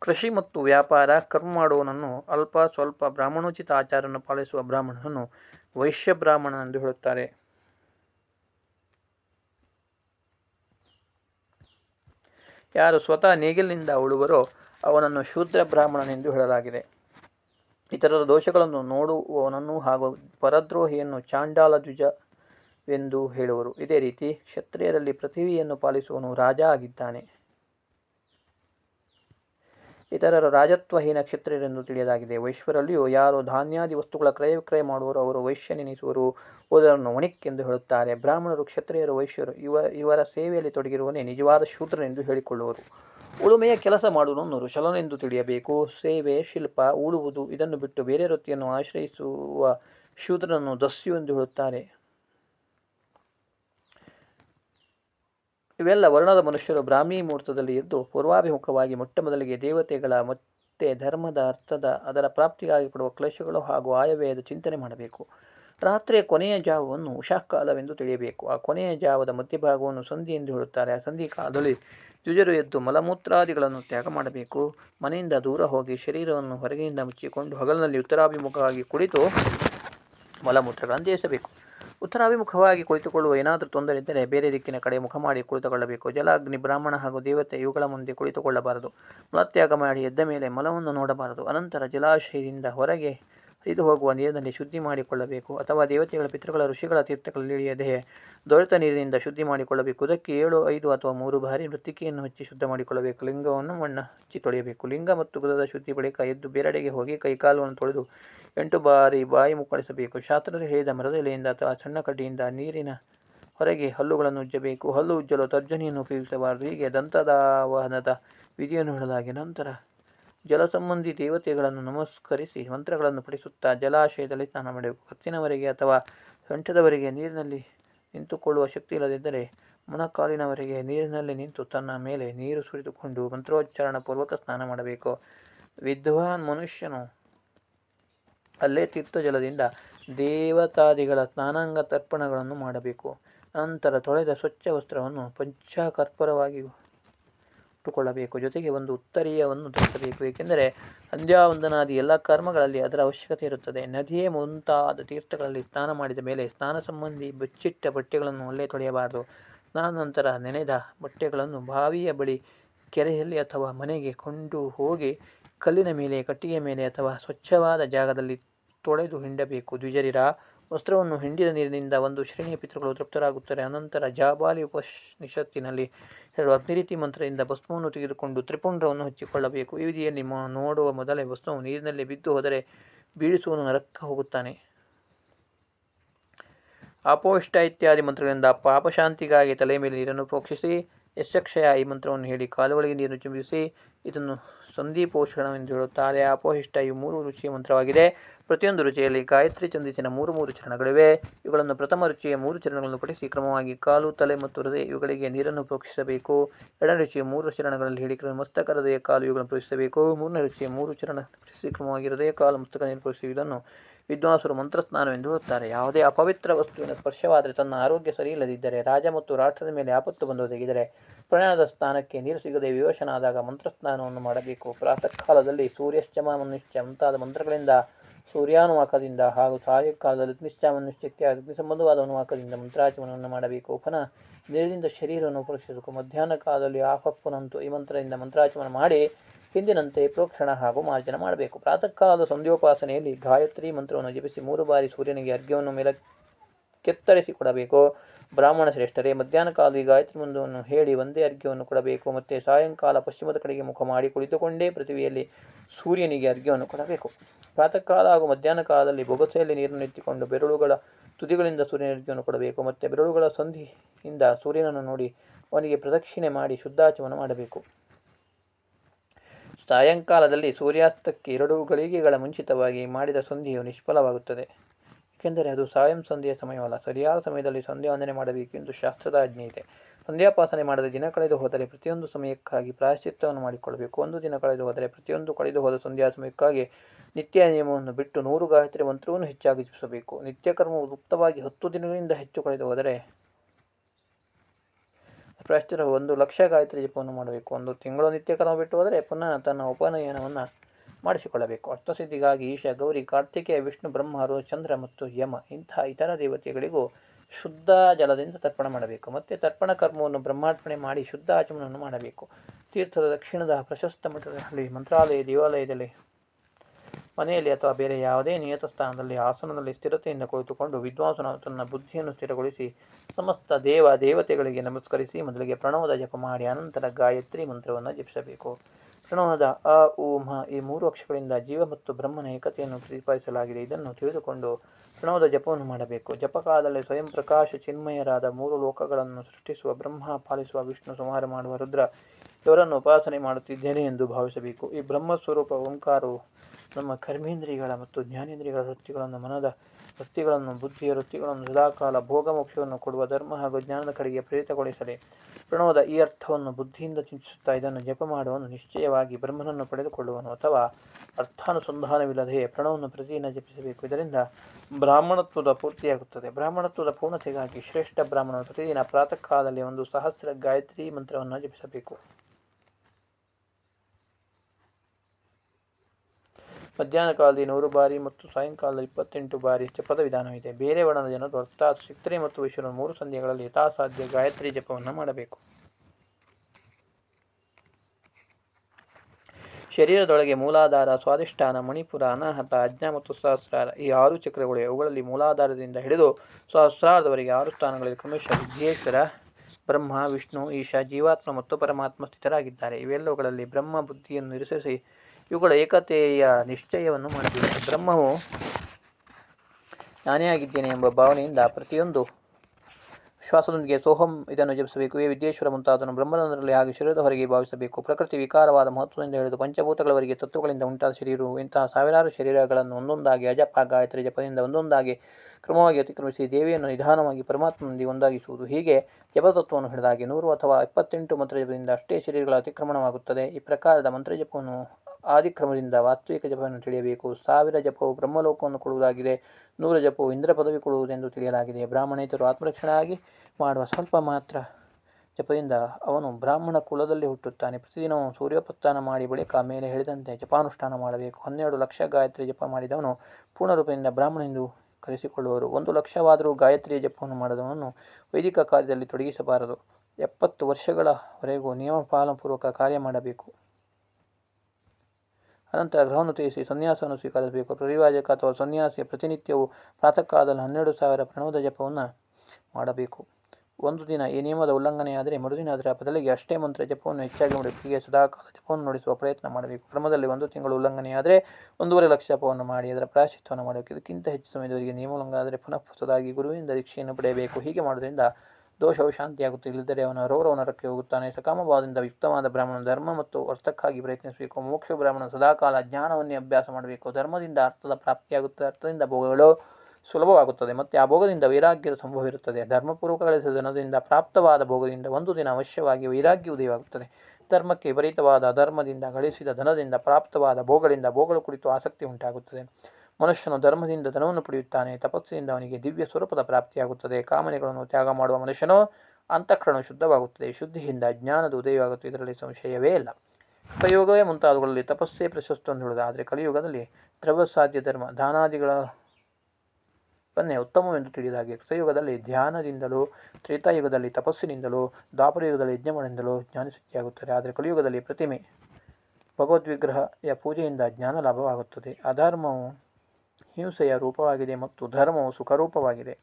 ಕೃಷಿ ಮತ್ತು ವ್ಯಾಪಾರ, ಕರ್ಮ ಮಾಡುವವನನ್ನು ಅಲ್ಪ ಸ್ವಲ್ಪ ಬ್ರಾಹ್ಮಣೋಚಿತ ಆಚಾರವನ್ನು ಪಾಲಿಸುವ ಬ್ರಾಹ್ಮಣನನ್ನು ವೈಶ್ಯ ಬ್ರಾಹ್ಮಣ ಎಂದು ಹೇಳುತ್ತಾರೆ. ಯಾರು ಸ್ವತಃ ನೇಗಿಲಿನಿಂದ ಉಳುವರೋ ಅವನನ್ನು ಶೂದ್ರ ಬ್ರಾಹ್ಮಣನೆಂದು ಹೇಳಲಾಗಿದೆ. ಇತರರ ದೋಷಗಳನ್ನು ನೋಡುವವನನ್ನು ಹಾಗೂ ಪರದ್ರೋಹಿಯನ್ನು ಚಾಂಡಾಲ ಎಂದು ಹೇಳುವರು. ಇದೇ ರೀತಿ ಕ್ಷತ್ರಿಯರಲ್ಲಿ ಪೃಥ್ವಿಯನ್ನು ಪಾಲಿಸುವವನು ರಾಜ ಆಗಿದ್ದಾನೆ. ಇತರರು ರಾಜತ್ವಹೀನ ಕ್ಷತ್ರಿಯರೆಂದು ತಿಳಿಯಲಾಗಿದೆ ವೈಶ್ವರಲ್ಲಿಯೂ ಯಾರು ಧಾನ್ಯಾದಿ ವಸ್ತುಗಳ ಕ್ರಯ ವಿಕ್ರಯ ಮಾಡುವರು, ಅವರು ವೈಶ್ಯನೆನಿಸುವರು ಓದರನ್ನು ವಣಿಕ್ ಎಂದು ಹೇಳುತ್ತಾರೆ. ಬ್ರಾಹ್ಮಣರು ಕ್ಷತ್ರಿಯರು, ವೈಶ್ಯರು ಇವ, ಇವರ ಸೇವೆಯಲ್ಲಿ ತೊಡಗಿರುವನೇ ನಿಜವಾದ ಶೂದ್ರನೆಂದು ಹೇಳಿಕೊಳ್ಳುವರು. ಉಳುಮೆಯ ಕೆಲಸ ಮಾಡುವನು ಶಲನೆಂದು ತಿಳಿಯಬೇಕು. ಸೇವೆ, ಶಿಲ್ಪ, ಉಳುವುದು, ಇದನ್ನು ಬಿಟ್ಟು ಬೇರೆ ವೃತ್ತಿಯನ್ನು ಆಶ್ರಯಿಸುವ ಶೂದ್ರನನ್ನು ದಸ್ಯು ಎಂದು ಹೇಳುತ್ತಾರೆ. ಇವೆಲ್ಲ ವರ್ಣದ ಮನುಷ್ಯರು ಬ್ರಾಹ್ಮಿ ಮುಹೂರ್ತದಲ್ಲಿ ಎದ್ದು ಪೂರ್ವಾಭಿಮುಖವಾಗಿ ಮೊಟ್ಟ ಮೊದಲಿಗೆ ದೇವತೆಗಳ ಮತ್ತೆ ಧರ್ಮದ ಅರ್ಥದ ಅದರ ಪ್ರಾಪ್ತಿಗಾಗಿ ಕೊಡುವ ಕ್ಲೇಶಗಳು ಹಾಗೂ ಆಯವ್ಯಯದ ಚಿಂತನೆ ಮಾಡಬೇಕು. ರಾತ್ರಿಯ ಕೊನೆಯ ಜಾವವನ್ನು ಉಷಾಕಾಲವೆಂದು ತಿಳಿಯಬೇಕು. ಆ ಕೊನೆಯ ಜಾವದ ಮಧ್ಯಭಾಗವನ್ನು ಸಂಧಿ ಎಂದು ಹೇಳುತ್ತಾರೆ. ಆ ಸಂಧಿ ಕಾಲದಲ್ಲಿ ಜುಜರು ಎದ್ದು ಮಲಮೂತ್ರಾದಿಗಳನ್ನು ತ್ಯಾಗ ಮಾಡಬೇಕು. ಮನೆಯಿಂದ ದೂರ ಹೋಗಿ ಶರೀರವನ್ನು ಹೊರಗಿನಿಂದ ಮುಚ್ಚಿಕೊಂಡು ಹಗಲಿನಲ್ಲಿ ಉತ್ತರಾಭಿಮುಖವಾಗಿ ಕುಳಿತು ಮಲಮೂತ್ರಗಳನ್ನು ದೇಯಿಸಬೇಕು ಉತ್ತರಾಭಿಮುಖವಾಗಿ ಕುಳಿತುಕೊಳ್ಳುವ ಏನಾದರೂ ತೊಂದರೆ ಇದ್ದರೆ ಬೇರೆ ದಿಕ್ಕಿನ ಕಡೆ ಮುಖ ಮಾಡಿ ಕುಳಿತುಕೊಳ್ಳಬೇಕು. ಜಲಾಗ್ನಿ, ಬ್ರಾಹ್ಮಣ ಹಾಗೂ ದೇವತೆ ಇವುಗಳ ಮುಂದೆ ಕುಳಿತುಕೊಳ್ಳಬಾರದು. ಮಲತ್ಯಾಗ ಮಾಡಿ ಎದ್ದ ಮೇಲೆ ಮಲವನ್ನು ನೋಡಬಾರದು. ಅನಂತರ ಜಲಾಶಯದಿಂದ ಹೊರಗೆ ಹರಿದು ಹೋಗುವ ನೀರಿನಲ್ಲಿ ಶುದ್ಧಿ ಮಾಡಿಕೊಳ್ಳಬೇಕು. ಅಥವಾ ದೇವತೆಗಳ, ಪಿತೃಗಳ, ಋಷಿಗಳ ತೀರ್ಥಗಳಲ್ಲಿ ಇಳಿಯದೆ ದೊರೆತ ನೀರಿನಿಂದ ಶುದ್ಧಿ ಮಾಡಿಕೊಳ್ಳಬೇಕು. ಇದಕ್ಕೆ ಏಳು, ಐದು ಅಥವಾ ಮೂರು ಬಾರಿ ಮೃತ್ತಿಕೆಯನ್ನು ಹಚ್ಚಿ ಶುದ್ಧ ಮಾಡಿಕೊಳ್ಳಬೇಕು. ಲಿಂಗವನ್ನು ಮಣ್ಣ ಹಚ್ಚಿ ತೊಳೆಯಬೇಕು. ಲಿಂಗ ಮತ್ತು ಗುದದ ಶುದ್ಧಿ ಬಳಿಕ ಎದ್ದು ಬೇರೆಡೆಗೆ ಹೋಗಿ ಕೈಕಾಲುಗಳನ್ನು ತೊಳೆದು ಎಂಟು ಬಾರಿ ಬಾಯಿ ಮುಕ್ಕಳಿಸಬೇಕು. ಶಾಸ್ತ್ರದಲ್ಲಿ ಹೇಳಿದ ಮರದ ಎಲೆಯಿಂದ ಅಥವಾ ಸಣ್ಣ ಕಡ್ಡಿಯಿಂದ ನೀರಿನ ಹೊರಗೆ ಹಲ್ಲುಗಳನ್ನು ಉಜ್ಜಬೇಕು. ಹಲ್ಲು ಉಜ್ಜಲು ತರ್ಜನಿಯನ್ನು ಉಪಯೋಗಿಸಬಾರದು. ಹೀಗೆ ದಂತದಾವಹನದ ವಿಧಿಯನ್ನು ಹೇಳಲಾಗಿ ನಂತರ ಜಲ ಸಂಬಂಧಿ ದೇವತೆಗಳನ್ನು ನಮಸ್ಕರಿಸಿ ಮಂತ್ರಗಳನ್ನು ಪಠಿಸುತ್ತಾ ಜಲಾಶಯದಲ್ಲಿ ಸ್ನಾನ ಮಾಡಬೇಕು. ಕತ್ತಿನವರೆಗೆ ಅಥವಾ ಸೊಂಟದವರೆಗೆ ನೀರಿನಲ್ಲಿ ನಿಂತುಕೊಳ್ಳುವ ಶಕ್ತಿ ಇಲ್ಲದಿದ್ದರೆ ಮೊಣಕಾಲಿನವರೆಗೆ ನೀರಿನಲ್ಲಿ ನಿಂತು ತನ್ನ ಮೇಲೆ ನೀರು ಸುರಿದುಕೊಂಡು ಮಂತ್ರೋಚ್ಚಾರಣ ಪೂರ್ವಕ ಸ್ನಾನ ಮಾಡಬೇಕು. ವಿದ್ವಾನ್ ಮನುಷ್ಯನು ಅಲ್ಲೇ ತೀರ್ಥಜಲದಿಂದ ದೇವತಾದಿಗಳ ಸ್ನಾನಾಂಗ ತರ್ಪಣಗಳನ್ನು ಮಾಡಬೇಕು. ನಂತರ ತೊಳೆದ ಸ್ವಚ್ಛ ವಸ್ತ್ರವನ್ನು ಪಂಚಕರ್ಪರವಾಗಿ ಇಟ್ಟುಕೊಳ್ಳಬೇಕು ಜೊತೆಗೆ ಒಂದು ಉತ್ತರೀಯವನ್ನು ಧರಿಸಬೇಕು. ಏಕೆಂದರೆ ಸಂಧ್ಯಾವಂದನಾದಿ ಎಲ್ಲ ಕರ್ಮಗಳಲ್ಲಿ ಅದರ ಅವಶ್ಯಕತೆ ಇರುತ್ತದೆ. ನದಿಯೇ ಮುಂತಾದ ತೀರ್ಥಗಳಲ್ಲಿ ಸ್ನಾನ ಮಾಡಿದ ಮೇಲೆ ಸ್ನಾನ ಸಂಬಂಧಿ ಬಚ್ಚಿಟ್ಟ ಬಟ್ಟೆಗಳನ್ನು ಒಳ್ಳೆ ತೊಳೆಯಬಾರದು. ಸ್ನಾನ ನಂತರ ನೆನೆದ ಬಟ್ಟೆಗಳನ್ನು ಬಾವಿಯ ಬಳಿ ಕೆರೆಯಲ್ಲಿ ಅಥವಾ ಮನೆಗೆ ಕೊಂಡು ಹೋಗಿ ಕಲ್ಲಿನ ಮೇಲೆ ಕಟ್ಟಿಗೆ ಮೇಲೆ ಅಥವಾ ಸ್ವಚ್ಛವಾದ ಜಾಗದಲ್ಲಿ ತೊಳೆದು ಹಿಂಡಬೇಕು. ದ್ವಿಜರಿರ ವಸ್ತ್ರವನ್ನು ಹಿಂಡಿದ ನೀರಿನಿಂದ ಒಂದು ಶ್ರೇಣಿಯ ಪಿತೃಗಳು ತೃಪ್ತರಾಗುತ್ತಾರೆ. ಅನಂತರ ಜಾಬಾಲಿ ಉಪನಿಷತ್ತಿನಲ್ಲಿ ಹೇಳುವ ಅಗ್ನಿರೀತಿ ಮಂತ್ರದಿಂದ ಭಸ್ಮವನ್ನು ತೆಗೆದುಕೊಂಡು ತ್ರಿಪುಂಡ್ರವನ್ನು ಹಚ್ಚಿಕೊಳ್ಳಬೇಕು. ಈ ವಿಧಿಯಲ್ಲಿ ನೋಡುವ ಮೊದಲೇ ವಸ್ತುವು ನೀರಿನಲ್ಲಿ ಬಿದ್ದು ಹೋದರೆ ಬೀಳಿಸುವನು ನರಕ್ಕ ಹೋಗುತ್ತಾನೆ. ಅಪೋಷ್ಟ ಇತ್ಯಾದಿ ಮಂತ್ರಗಳಿಂದ ಪಾಪಶಾಂತಿಗಾಗಿ ತಲೆ ಮೇಲೆ ನೀರನ್ನು ಪ್ರೋಕ್ಷಿಸಿ ಯಶಕ್ಷಯ ಈ ಮಂತ್ರವನ್ನು ಹೇಳಿ ಕಾಲುಗಳಿಗೆ ನೀರನ್ನು ಚುಂಬಿಸಿ, ಇದನ್ನು ಸಂದೀಪೋಷಣವೆಂದು ಹೇಳುತ್ತಾರೆ ಅಪೋಹಿಷ್ಟ ಈ ಮೂರು ರುಚಿಯ ಮಂತ್ರವಾಗಿದೆ. ಪ್ರತಿಯೊಂದು ರುಚಿಯಲ್ಲಿ ಗಾಯತ್ರಿ ಚಂದಿಸಿನ ಮೂರು ಮೂರು ಚರಣಗಳಿವೆ. ಇವುಗಳನ್ನು ಪ್ರಥಮ ರುಚಿಯ ಮೂರು ಚರಣಗಳನ್ನು ಪಠಿಸಿ ಕ್ರಮವಾಗಿ ಕಾಲು, ತಲೆ ಮತ್ತು ಹೃದಯ ಇವುಗಳಿಗೆ ನೀರನ್ನು ಪ್ರೋಕ್ಷಿಸಬೇಕು. ಎರಡನೇ ರುಚಿಯ ಮೂರು ಚರಣಗಳಲ್ಲಿ ಹಿಡಿಕೆ ಮಸ್ತಕ ಹೃದಯ, ಕಾಲು ಇವುಗಳನ್ನು ಪ್ರೋಕ್ಷಿಸಬೇಕು. ಮೂರನೇ ರುಚಿಯ ಮೂರು ಚರಣ ಪಠಿಸಿ ಕ್ರಮವಾಗಿ ಹೃದಯ, ಕಾಲು ಮಸ್ತಕ ನೀರು ಪ್ರೋಕ್ಷಿಸಿ ಇದನ್ನು ವಿದ್ವಾಂಸರು ಮಂತ್ರಸ್ನಾನವೆಂದು ಹೇಳುತ್ತಾರೆ ಯಾವುದೇ ಅಪವಿತ್ರ ವಸ್ತುವಿನ ಸ್ಪರ್ಶವಾದರೆ ತನ್ನ ಆರೋಗ್ಯ ಸರಿಯಿಲ್ಲದಿದ್ದರೆ, ರಾಜ ಮತ್ತು ರಾಷ್ಟ್ರದ ಮೇಲೆ ಆಪತ್ತು ಬಂದು ಒದಗಿದರೆ ಪ್ರಯಾಣದ ಸ್ಥಾನಕ್ಕೆ ನೀರು ಸಿಗದೆ ವಿವಶನಾದಾಗ ಮಂತ್ರಸ್ನಾನವನ್ನು ಮಾಡಬೇಕು. ಪ್ರಾತಃ ಕಾಲದಲ್ಲಿ ಸೂರ್ಯಶ್ಚಮ ಮನುಷ್ಯ ಮುಂತಾದ ಮಂತ್ರಗಳಿಂದ ಸೂರ್ಯಾನುವಾಕದಿಂದ ಹಾಗೂ ಸಾಯಂಕಾಲದಲ್ಲಿ ಅಗ್ನಿಶ್ಚ ಮನುಷ್ಯಕ್ಕೆ ಅಗ್ನಿ ಸಂಬಂಧವಾದ ಅನುವಾಕದಿಂದ ಮಂತ್ರಾಚಮನವನ್ನು ಮಾಡಬೇಕು. ಪುನಃ ನೀರಿನಿಂದ ಶರೀರವನ್ನು ಪರೀಕ್ಷಿಸಬೇಕು ಮಧ್ಯಾಹ್ನ ಕಾಲದಲ್ಲಿ ಆಫಪ್ಪನಂತು ಈ ಮಂತ್ರದಿಂದ ಮಂತ್ರಾಚಮನ ಮಾಡಿ ಹಿಂದಿನಂತೆ ಪ್ರೋಕ್ಷಣ ಹಾಗೂ ಮಾರ್ಜನ ಮಾಡಬೇಕು. ಪ್ರಾತಃ ಕಾಲದ ಸಂಧ್ಯೋಪಾಸನೆಯಲ್ಲಿ ಗಾಯತ್ರಿ ಮಂತ್ರವನ್ನು ಜಪಿಸಿ ಮೂರು ಬಾರಿ ಸೂರ್ಯನಿಗೆ ಅರ್ಘ್ಯವನ್ನು ಮೇಲೆ ಕೆತ್ತರಿಸಿ ಕೊಡಬೇಕು ಬ್ರಾಹ್ಮಣ ಶ್ರೇಷ್ಠರೇ, ಮಧ್ಯಾಹ್ನ ಕಾಲದಲ್ಲಿ ಗಾಯತ್ರಿ ಮಂತ್ರವನ್ನು ಹೇಳಿ ಒಂದೇ ಅರ್ಘ್ಯವನ್ನು ಕೊಡಬೇಕು ಮತ್ತು ಸಾಯಂಕಾಲ ಪಶ್ಚಿಮದ ಕಡೆಗೆ ಮುಖ ಮಾಡಿ ಕುಳಿತುಕೊಂಡೇ ಪೃಥ್ವಿಯಲ್ಲಿ ಸೂರ್ಯನಿಗೆ ಅರ್ಘ್ಯವನ್ನು ಕೊಡಬೇಕು. ಪ್ರಾತಃ ಕಾಲ ಹಾಗೂ ಮಧ್ಯಾಹ್ನ ಕಾಲದಲ್ಲಿ ಬೊಗಸೆಯಲ್ಲಿ ನೀರನ್ನು ಎತ್ತಿಕೊಂಡು ಬೆರಳುಗಳ ತುದಿಗಳಿಂದ ಸೂರ್ಯನ ಅರ್ಘ್ಯವನ್ನು ಕೊಡಬೇಕು ಮತ್ತು ಬೆರಳುಗಳ ಸಂಧಿಯಿಂದ ಸೂರ್ಯನನ್ನು ನೋಡಿ ಅವನಿಗೆ ಪ್ರದಕ್ಷಿಣೆ ಮಾಡಿ ಶುದ್ಧಾಚಮನ ಮಾಡಬೇಕು. ಸಾಯಂಕಾಲದಲ್ಲಿ ಸೂರ್ಯಾಸ್ತಕ್ಕೆ ಎರಡು ಗಳಿಗೆಗಳ ಮುಂಚಿತವಾಗಿ ಮಾಡಿದ ಸಂಧಿಯು ನಿಷ್ಫಲವಾಗುತ್ತದೆ. ಏಕೆಂದರೆ ಅದು ಸಾಯಂ ಸಂಧ್ಯೆಯ ಸಮಯವಲ್ಲ, ಸರಿಯಾದ ಸಮಯದಲ್ಲಿ ಸಂಧ್ಯಾ ವಂದನೆ ಮಾಡಬೇಕು ಎಂದು ಶಾಸ್ತ್ರದ ಆಜ್ಞೆ ಇದೆ. ಸಂಧ್ಯಾಪಾಸನೆ ಮಾಡದೆ ದಿನ ಕಳೆದು ಹೋದರೆ ಪ್ರತಿಯೊಂದು ಸಮಯಕ್ಕಾಗಿ ಪ್ರಾಯಶ್ಚಿತ್ತವನ್ನು ಮಾಡಿಕೊಳ್ಳಬೇಕು. ಒಂದು ದಿನ ಕಳೆದು ಹೋದರೆ ಪ್ರತಿಯೊಂದು ಕಳೆದು ಹೋದ ಸಂಧ್ಯಾ ಸಮಯಕ್ಕಾಗಿ ನಿತ್ಯ ನಿಯಮವನ್ನು ಬಿಟ್ಟು ನೂರು ಗಾಯತ್ರಿ ಮಂತ್ರವನ್ನು ಹೆಚ್ಚಾಗಿ ಜಪಿಸಬೇಕು. ನಿತ್ಯ ಕರ್ಮವು ಗುಪ್ತವಾಗಿ ಹತ್ತು ದಿನಗಳಿಂದ ಹೆಚ್ಚು ಕಳೆದು ಹೋದರೆ ಪ್ರಾಯಶ್ಚಿತ್ತ ಒಂದು ಲಕ್ಷ ಗಾಯತ್ರಿ ಜಪವನ್ನು ಮಾಡಬೇಕು. ಒಂದು ತಿಂಗಳು ನಿತ್ಯ ಕರ್ಮ ಬಿಟ್ಟು ಹೋದರೆ ಪುನಃ ತನ್ನ ಉಪನಯನವನ್ನು ಮಾಡಿಸಿಕೊಳ್ಳಬೇಕು. ಅರ್ಥಸಿದ್ಧಿಗಾಗಿ ಈಶ, ಗೌರಿ, ಕಾರ್ತಿಕೇಯ, ವಿಷ್ಣು, ಬ್ರಹ್ಮರು, ಚಂದ್ರ ಮತ್ತು ಯಮ ಇಂತಹ ಇತರ ದೇವತೆಗಳಿಗೂ ಶುದ್ಧ ಜಲದಿಂದ ತರ್ಪಣ ಮಾಡಬೇಕು. ಮತ್ತು ತರ್ಪಣ ಕರ್ಮವನ್ನು ಬ್ರಹ್ಮಾರ್ಪಣೆ ಮಾಡಿ ಶುದ್ಧ ಆಚಮನವನ್ನು ಮಾಡಬೇಕು. ತೀರ್ಥದ ದಕ್ಷಿಣದ ಪ್ರಶಸ್ತ ಮಠದಲ್ಲಿ ಮಂತ್ರಾಲಯ, ದೇವಾಲಯದಲ್ಲಿ, ಮನೆಯಲ್ಲಿ ಅಥವಾ ಬೇರೆ ಯಾವುದೇ ನಿಯತ ಸ್ಥಾನದಲ್ಲಿ, ಆಸನದಲ್ಲಿ ಸ್ಥಿರತೆಯಿಂದ ಕುಳಿತುಕೊಂಡು ವಿದ್ವಾಂಸನ ತನ್ನ ಬುದ್ಧಿಯನ್ನು ಸ್ಥಿರಗೊಳಿಸಿ ಸಮಸ್ತ ದೇವ ದೇವತೆಗಳಿಗೆ ನಮಸ್ಕರಿಸಿ, ಮೊದಲಿಗೆ ಪ್ರಣವದ ಜಪ ಮಾಡಿ, ಅನಂತರ ಗಾಯತ್ರಿ ಮಂತ್ರವನ್ನು ಜಪಿಸಬೇಕು. ಪ್ರಣವದ ಅ ಉ ಮ, ಈ ಮೂರು ಅಕ್ಷರಗಳಿಂದ ಜೀವ ಮತ್ತು ಬ್ರಹ್ಮನ ಏಕತೆಯನ್ನು ಪ್ರತಿಪಾದಿಸಲಾಗಿದೆ. ಇದನ್ನು ತಿಳಿದುಕೊಂಡು ಪ್ರಣವದ ಜಪವನ್ನು ಮಾಡಬೇಕು. ಜಪಕಾಲದಲ್ಲಿ ಸ್ವಯಂ ಪ್ರಕಾಶ ಚಿನ್ಮಯರಾದ ಮೂರು ಲೋಕಗಳನ್ನು ಸೃಷ್ಟಿಸುವ ಬ್ರಹ್ಮ, ಪಾಲಿಸುವ ವಿಷ್ಣು, ಸಂಹಾರ ಮಾಡುವ ರುದ್ರ, ಇವರನ್ನು ಉಪಾಸನೆ ಮಾಡುತ್ತಿದ್ದೇನೆ ಎಂದು ಭಾವಿಸಬೇಕು. ಈ ಬ್ರಹ್ಮ ಸ್ವರೂಪ ಓಂಕಾರವು ನಮ್ಮ ಕರ್ಮೇಂದ್ರಿಯಗಳ ಮತ್ತು ಜ್ಞಾನೇಂದ್ರಿಯಗಳ ವೃತ್ತಿಗಳನ್ನು ಮನದ ವೃತ್ತಿಗಳನ್ನು ಬುದ್ಧಿಯ ವೃತ್ತಿಗಳನ್ನು, ಸದಾಕಾಲ ಭೋಗ ಮೋಕ್ಷವನ್ನು ಕೊಡುವ ಧರ್ಮ ಹಾಗೂ ಜ್ಞಾನದ ಕಡೆಗೆ ಪ್ರೇರಿತಗೊಳಿಸಲಿ. ಪ್ರಣವದ ಈ ಅರ್ಥವನ್ನು ಬುದ್ಧಿಯಿಂದ ಚಿಂತಿಸುತ್ತಾ ಇದನ್ನು ಜಪ ಮಾಡುವನು ನಿಶ್ಚಯವಾಗಿ ಬ್ರಹ್ಮನನ್ನು ಪಡೆದುಕೊಳ್ಳುವನು ಅಥವಾ ಅರ್ಥಾನುಸಂಧಾನವಿಲ್ಲದೆ ಪ್ರಣವನ್ನು ಪ್ರತಿದಿನ ಜಪಿಸಬೇಕು. ಇದರಿಂದ ಬ್ರಾಹ್ಮಣತ್ವದ ಪೂರ್ತಿಯಾಗುತ್ತದೆ. ಬ್ರಾಹ್ಮಣತ್ವದ ಪೂರ್ಣತೆಗಾಗಿ ಶ್ರೇಷ್ಠ ಬ್ರಾಹ್ಮಣನು ಪ್ರತಿದಿನ ಪ್ರಾತಃ ಕಾಲದಲ್ಲಿ ಒಂದು ಸಹಸ್ರ ಗಾಯತ್ರಿ ಮಂತ್ರವನ್ನು ಜಪಿಸಬೇಕು. ಮಧ್ಯಾಹ್ನ ಕಾಲದಲ್ಲಿ ನೂರು ಬಾರಿ ಮತ್ತು ಸಾಯಂಕಾಲದ ಇಪ್ಪತ್ತೆಂಟು ಬಾರಿ ಜಪದ ವಿಧಾನವಿದೆ ಬೇರೆ ವರ್ಣದ ಜನರು ಅರ್ಥಾತ್ ಶಿಕ್ತರೆ ಮತ್ತು ವಿಶ್ವನ ಮೂರು ಸಂಧ್ಯೆಗಳಲ್ಲಿ ಯಥಾಸಾಧ್ಯ ಗಾಯತ್ರಿ ಜಪವನ್ನು ಮಾಡಬೇಕು. ಶರೀರದೊಳಗೆ ಮೂಲಾಧಾರ, ಸ್ವಾಧಿಷ್ಠಾನ, ಮಣಿಪುರ, ಅನಾಹತ ಅಜ್ಞಾ ಮತ್ತು ಸಹಸ್ರಾರ ಈ ಆರು ಚಕ್ರಗಳು ಅವುಗಳಲ್ಲಿ ಮೂಲಾಧಾರದಿಂದ ಹಿಡಿದು ಸಹಸ್ರಾರದವರೆಗೆ ಆರು ಸ್ಥಾನಗಳಲ್ಲಿ ಕ್ರಮಶಃ ವಿದ್ಯೇಶ್ವರ ಬ್ರಹ್ಮ, ವಿಷ್ಣು, ಈಶ, ಜೀವಾತ್ಮ ಮತ್ತು ಪರಮಾತ್ಮ ಸ್ಥಿತರಾಗಿದ್ದಾರೆ. ಇವೆಲ್ಲವುಗಳಲ್ಲಿ ಬ್ರಹ್ಮ ಬುದ್ಧಿಯನ್ನು ಇರಿಸಿ ಇವುಗಳ ಏಕತೆಯ ನಿಶ್ಚಯವನ್ನು ಮಾಡಬೇಕು ಬ್ರಹ್ಮವು ನಾನೇ ಆಗಿದ್ದೇನೆ ಎಂಬ ಭಾವನೆಯಿಂದ ಪ್ರತಿಯೊಂದು ವಿಶ್ವಾಸದೊಂದಿಗೆ ಸೋಹಂ ಇದನ್ನು ಜಪಿಸಬೇಕು. ಏ ವಿದ್ಯೇಶ್ವರ ಮುಂತಾದನ್ನು ಬ್ರಹ್ಮರಂಧ್ರದಲ್ಲಿ ಹಾಗೆ ಶರೀರದ ಹೊರಗೆ ಭಾವಿಸಬೇಕು. ಪ್ರಕೃತಿ ವಿಕಾರವಾದ ಮಹತ್ವದಿಂದ ಹಿಡಿದು ಪಂಚಭೂತಗಳವರೆಗೆ ತತ್ವಗಳಿಂದ ಉಂಟಾದ ಶರೀರವು ಇಂತಹ ಸಾವಿರಾರು ಶರೀರಗಳನ್ನು ಒಂದೊಂದಾಗಿ ಅಜಪ, ಗಾಯತ್ರಿ, ಜಪದಿಂದ ಒಂದೊಂದಾಗಿ ಕ್ರಮವಾಗಿ ಅತಿಕ್ರಮಿಸಿ ದೇವಿಯನ್ನು ನಿಧಾನವಾಗಿ ಪರಮಾತ್ಮನೊಂದಿಗೆ ಒಂದಾಗಿಸುವುದು. ಹೀಗೆ ಜಪತತ್ವವನ್ನು ಹಿಡಿದಾಗಿ ನೂರು ಅಥವಾ ಇಪ್ಪತ್ತೆಂಟು ಮಂತ್ರಜಪದಿಂದ ಅಷ್ಟೇ ಶರೀರಗಳ ಅತಿಕ್ರಮಣವಾಗುತ್ತದೆ. ಈ ಪ್ರಕಾರದ ಮಂತ್ರಜಪವನ್ನು ಆದಿಕ್ರಮದಿಂದ ವಾಸ್ತವಿಕ ಜಪವನ್ನು ತಿಳಿಯಬೇಕು. ಸಾವಿರ ಜಪವು ಬ್ರಹ್ಮಲೋಕವನ್ನು ಕೊಡುವುದಾಗಿದೆ. ನೂರ ಜಪವು ಇಂದ್ರ ಪದವಿ ಕೊಡುವುದೆಂದು ತಿಳಿಯಲಾಗಿದೆ. ಬ್ರಾಹ್ಮಣೇತರು ಆತ್ಮರಕ್ಷಣೆಯಾಗಿ ಮಾಡುವ ಸ್ವಲ್ಪ ಮಾತ್ರ ಜಪದಿಂದ ಅವನು ಬ್ರಾಹ್ಮಣ ಕುಲದಲ್ಲಿ ಹುಟ್ಟುತ್ತಾನೆ. ಪ್ರತಿದಿನವೂ ಸೂರ್ಯೋಪಸ್ಥಾನ ಮಾಡಿ ಬಳಿಕ ಮೇಲೆ ಹೇಳಿದಂತೆ ಜಪಾನುಷ್ಠಾನ ಮಾಡಬೇಕು. ಹನ್ನೆರಡು ಲಕ್ಷ ಗಾಯತ್ರಿ ಜಪ ಮಾಡಿದವನು ಪೂರ್ಣರೂಪದಿಂದ ಬ್ರಾಹ್ಮಣೆಂದು ಕರೆಸಿಕೊಳ್ಳುವರು. ಒಂದು ಲಕ್ಷವಾದರೂ ಗಾಯತ್ರಿ ಜಪವನ್ನು ಮಾಡಿದವನು ವೈದಿಕ ಕಾರ್ಯದಲ್ಲಿ ತೊಡಗಿಸಬಾರದು. ಎಪ್ಪತ್ತು ವರ್ಷಗಳವರೆಗೂ ನಿಯಮಪಾಲನಪೂರ್ವಕ ಕಾರ್ಯ ಮಾಡಬೇಕು. ಅನಂತರ ಗ್ರಹವನ್ನು ತ್ಯಜಿಸಿ ಸನ್ಯಾಸವನ್ನು ಸ್ವೀಕರಿಸಬೇಕು. ಪರಿವಾಜಕ ಅಥವಾ ಸನ್ಯಾಸಿಯ ಪ್ರತಿನಿತ್ಯವು ಪ್ರಾತಃ ಕಾಲದಲ್ಲಿ ಹನ್ನೆರಡು ಸಾವಿರ ಪ್ರಣೋದ ಜಪವನ್ನು ಮಾಡಬೇಕು. ಒಂದು ದಿನ ಈ ನಿಯಮದ ಉಲ್ಲಂಘನೆಯಾದರೆ ಮರುದಿನ ಅದರ ಬದಲಿಗೆ ಅಷ್ಟೇ ಮಂತ್ರ ಜಪವನ್ನು ಹೆಚ್ಚಾಗಿ ಮಾಡಿ ಹೀಗೆ ಸದಾಕಾಲ ಜಪವನ್ನು ನಡೆಸುವ ಪ್ರಯತ್ನ ಮಾಡಬೇಕು. ಕ್ರಮದಲ್ಲಿ ಒಂದು ತಿಂಗಳು ಉಲ್ಲಂಘನೆಯಾದರೆ ಒಂದೂವರೆ ಲಕ್ಷ ಜಪವನ್ನು ಮಾಡಿ, ಅದರ ಪ್ರಾಯಶ್ಚಿತ್ತವನ್ನು ಮಾಡಬೇಕು. ಇದಕ್ಕಿಂತ ಹೆಚ್ಚು ಸಮಯದವರೆಗೆ ನಿಯಮ ಉಲ್ಲಂಘನೆ ಆದರೆ ಪುನಃ ಹೊಸದಾಗಿ ಗುರುವಿನಿಂದ ದೀಕ್ಷೆಯನ್ನು ಪಡೆಯಬೇಕು. ಹೀಗೆ ಮಾಡುವುದರಿಂದ ದೋಷವು ಶಾಂತಿಯಾಗುತ್ತೆ ಇಲ್ಲದರೆ ಅವನ ರೌರವ ನರಕ್ಕೆ ಹೋಗುತ್ತಾನೆ. ಸಕಾಮಭಾವದಿಂದ ಯುಕ್ತವಾದ ಬ್ರಾಹ್ಮಣ ಧರ್ಮ ಮತ್ತು ಅರ್ಥಕ್ಕಾಗಿ ಪ್ರಯತ್ನಿಸಬೇಕು. ಮೋಕ್ಷ ಬ್ರಾಹ್ಮಣ ಸದಾಕಾಲ ಜ್ಞಾನವನ್ನೇ ಅಭ್ಯಾಸ ಮಾಡಬೇಕು. ಧರ್ಮದಿಂದ ಅರ್ಥದ ಪ್ರಾಪ್ತಿಯಾಗುತ್ತದೆ. ಅರ್ಥದಿಂದ ಭೋಗಗಳು ಸುಲಭವಾಗುತ್ತದೆ ಮತ್ತು ಆ ಭೋಗದಿಂದ ವೈರಾಗ್ಯದ ಸಂಭವವಿರುತ್ತದೆ. ಧರ್ಮಪೂರ್ವಕ ಗಳಿಸಿದ ಧನದಿಂದ ಪ್ರಾಪ್ತವಾದ ಭೋಗದಿಂದ ಒಂದು ದಿನ ಅವಶ್ಯವಾಗಿ ವೈರಾಗ್ಯ ಉದಯವಾಗುತ್ತದೆ. ಧರ್ಮಕ್ಕೆ ವಿಪರೀತವಾದ ಧರ್ಮದಿಂದ ಗಳಿಸಿದ ಧನದಿಂದ ಪ್ರಾಪ್ತವಾದ ಭೋಗಗಳಿಂದ ಭೋಗಗಳು ಕುರಿತು ಆಸಕ್ತಿ ಉಂಟಾಗುತ್ತದೆ. ಮನುಷ್ಯನು ಧರ್ಮದಿಂದ ಧನವನ್ನು ಪಡೆಯುತ್ತಾನೆ, ತಪಸ್ಸಿನಿಂದ ಅವನಿಗೆ ದಿವ್ಯ ಸ್ವರೂಪದ ಪ್ರಾಪ್ತಿಯಾಗುತ್ತದೆ, ಕಾಮನೆಗಳನ್ನು ತ್ಯಾಗ ಮಾಡುವ ಮನುಷ್ಯನು ಅಂತಃಕರಣ ಶುದ್ಧವಾಗುತ್ತದೆ, ಶುದ್ಧಿಯಿಂದ ಜ್ಞಾನದ ಉದಯವಾಗುತ್ತದೆ, ಇದರಲ್ಲಿ ಸಂಶಯವೇ ಇಲ್ಲ. ಉಪಯೋಗವೇ ಮುಂತಾದವುಗಳಲ್ಲಿ ತಪಸ್ಸೇ ಪ್ರಶಸ್ತವನ್ನು ಹೇಳುವುದು ಆದರೆ ಕಲಿಯುಗದಲ್ಲಿ ದ್ರವ್ಯಸಾಧ್ಯ ಧರ್ಮ, ದಾನಾದಿಗಳ ಬನ್ನೇ ಉತ್ತಮವೆಂದು ತಿಳಿದಾಗೆ ಕೃತಯುಗದಲ್ಲಿ ಧ್ಯಾನದಿಂದಲೂ, ತ್ರೇತಾಯುಗದಲ್ಲಿ ತಪಸ್ಸಿನಿಂದಲೂ, ದ್ವಾಪರಯುಗದಲ್ಲಿ ಯಜ್ಞಗಳಿಂದಲೂ ಜ್ಞಾನಶಕ್ತಿಯಾಗುತ್ತದೆ ಆದರೆ ಕಲಿಯುಗದಲ್ಲಿ ಪ್ರತಿಮೆ ಭಗವದ್ವಿಗ್ರಹಯ ಪೂಜೆಯಿಂದ ಜ್ಞಾನ ಲಾಭವಾಗುತ್ತದೆ. ಅಧರ್ಮವು ಹಿಂಸೆಯ ರೂಪವಾಗಿದೆ ಮತ್ತು ಧರ್ಮವು ಸುಖರೂಪವಾಗಿದೆ.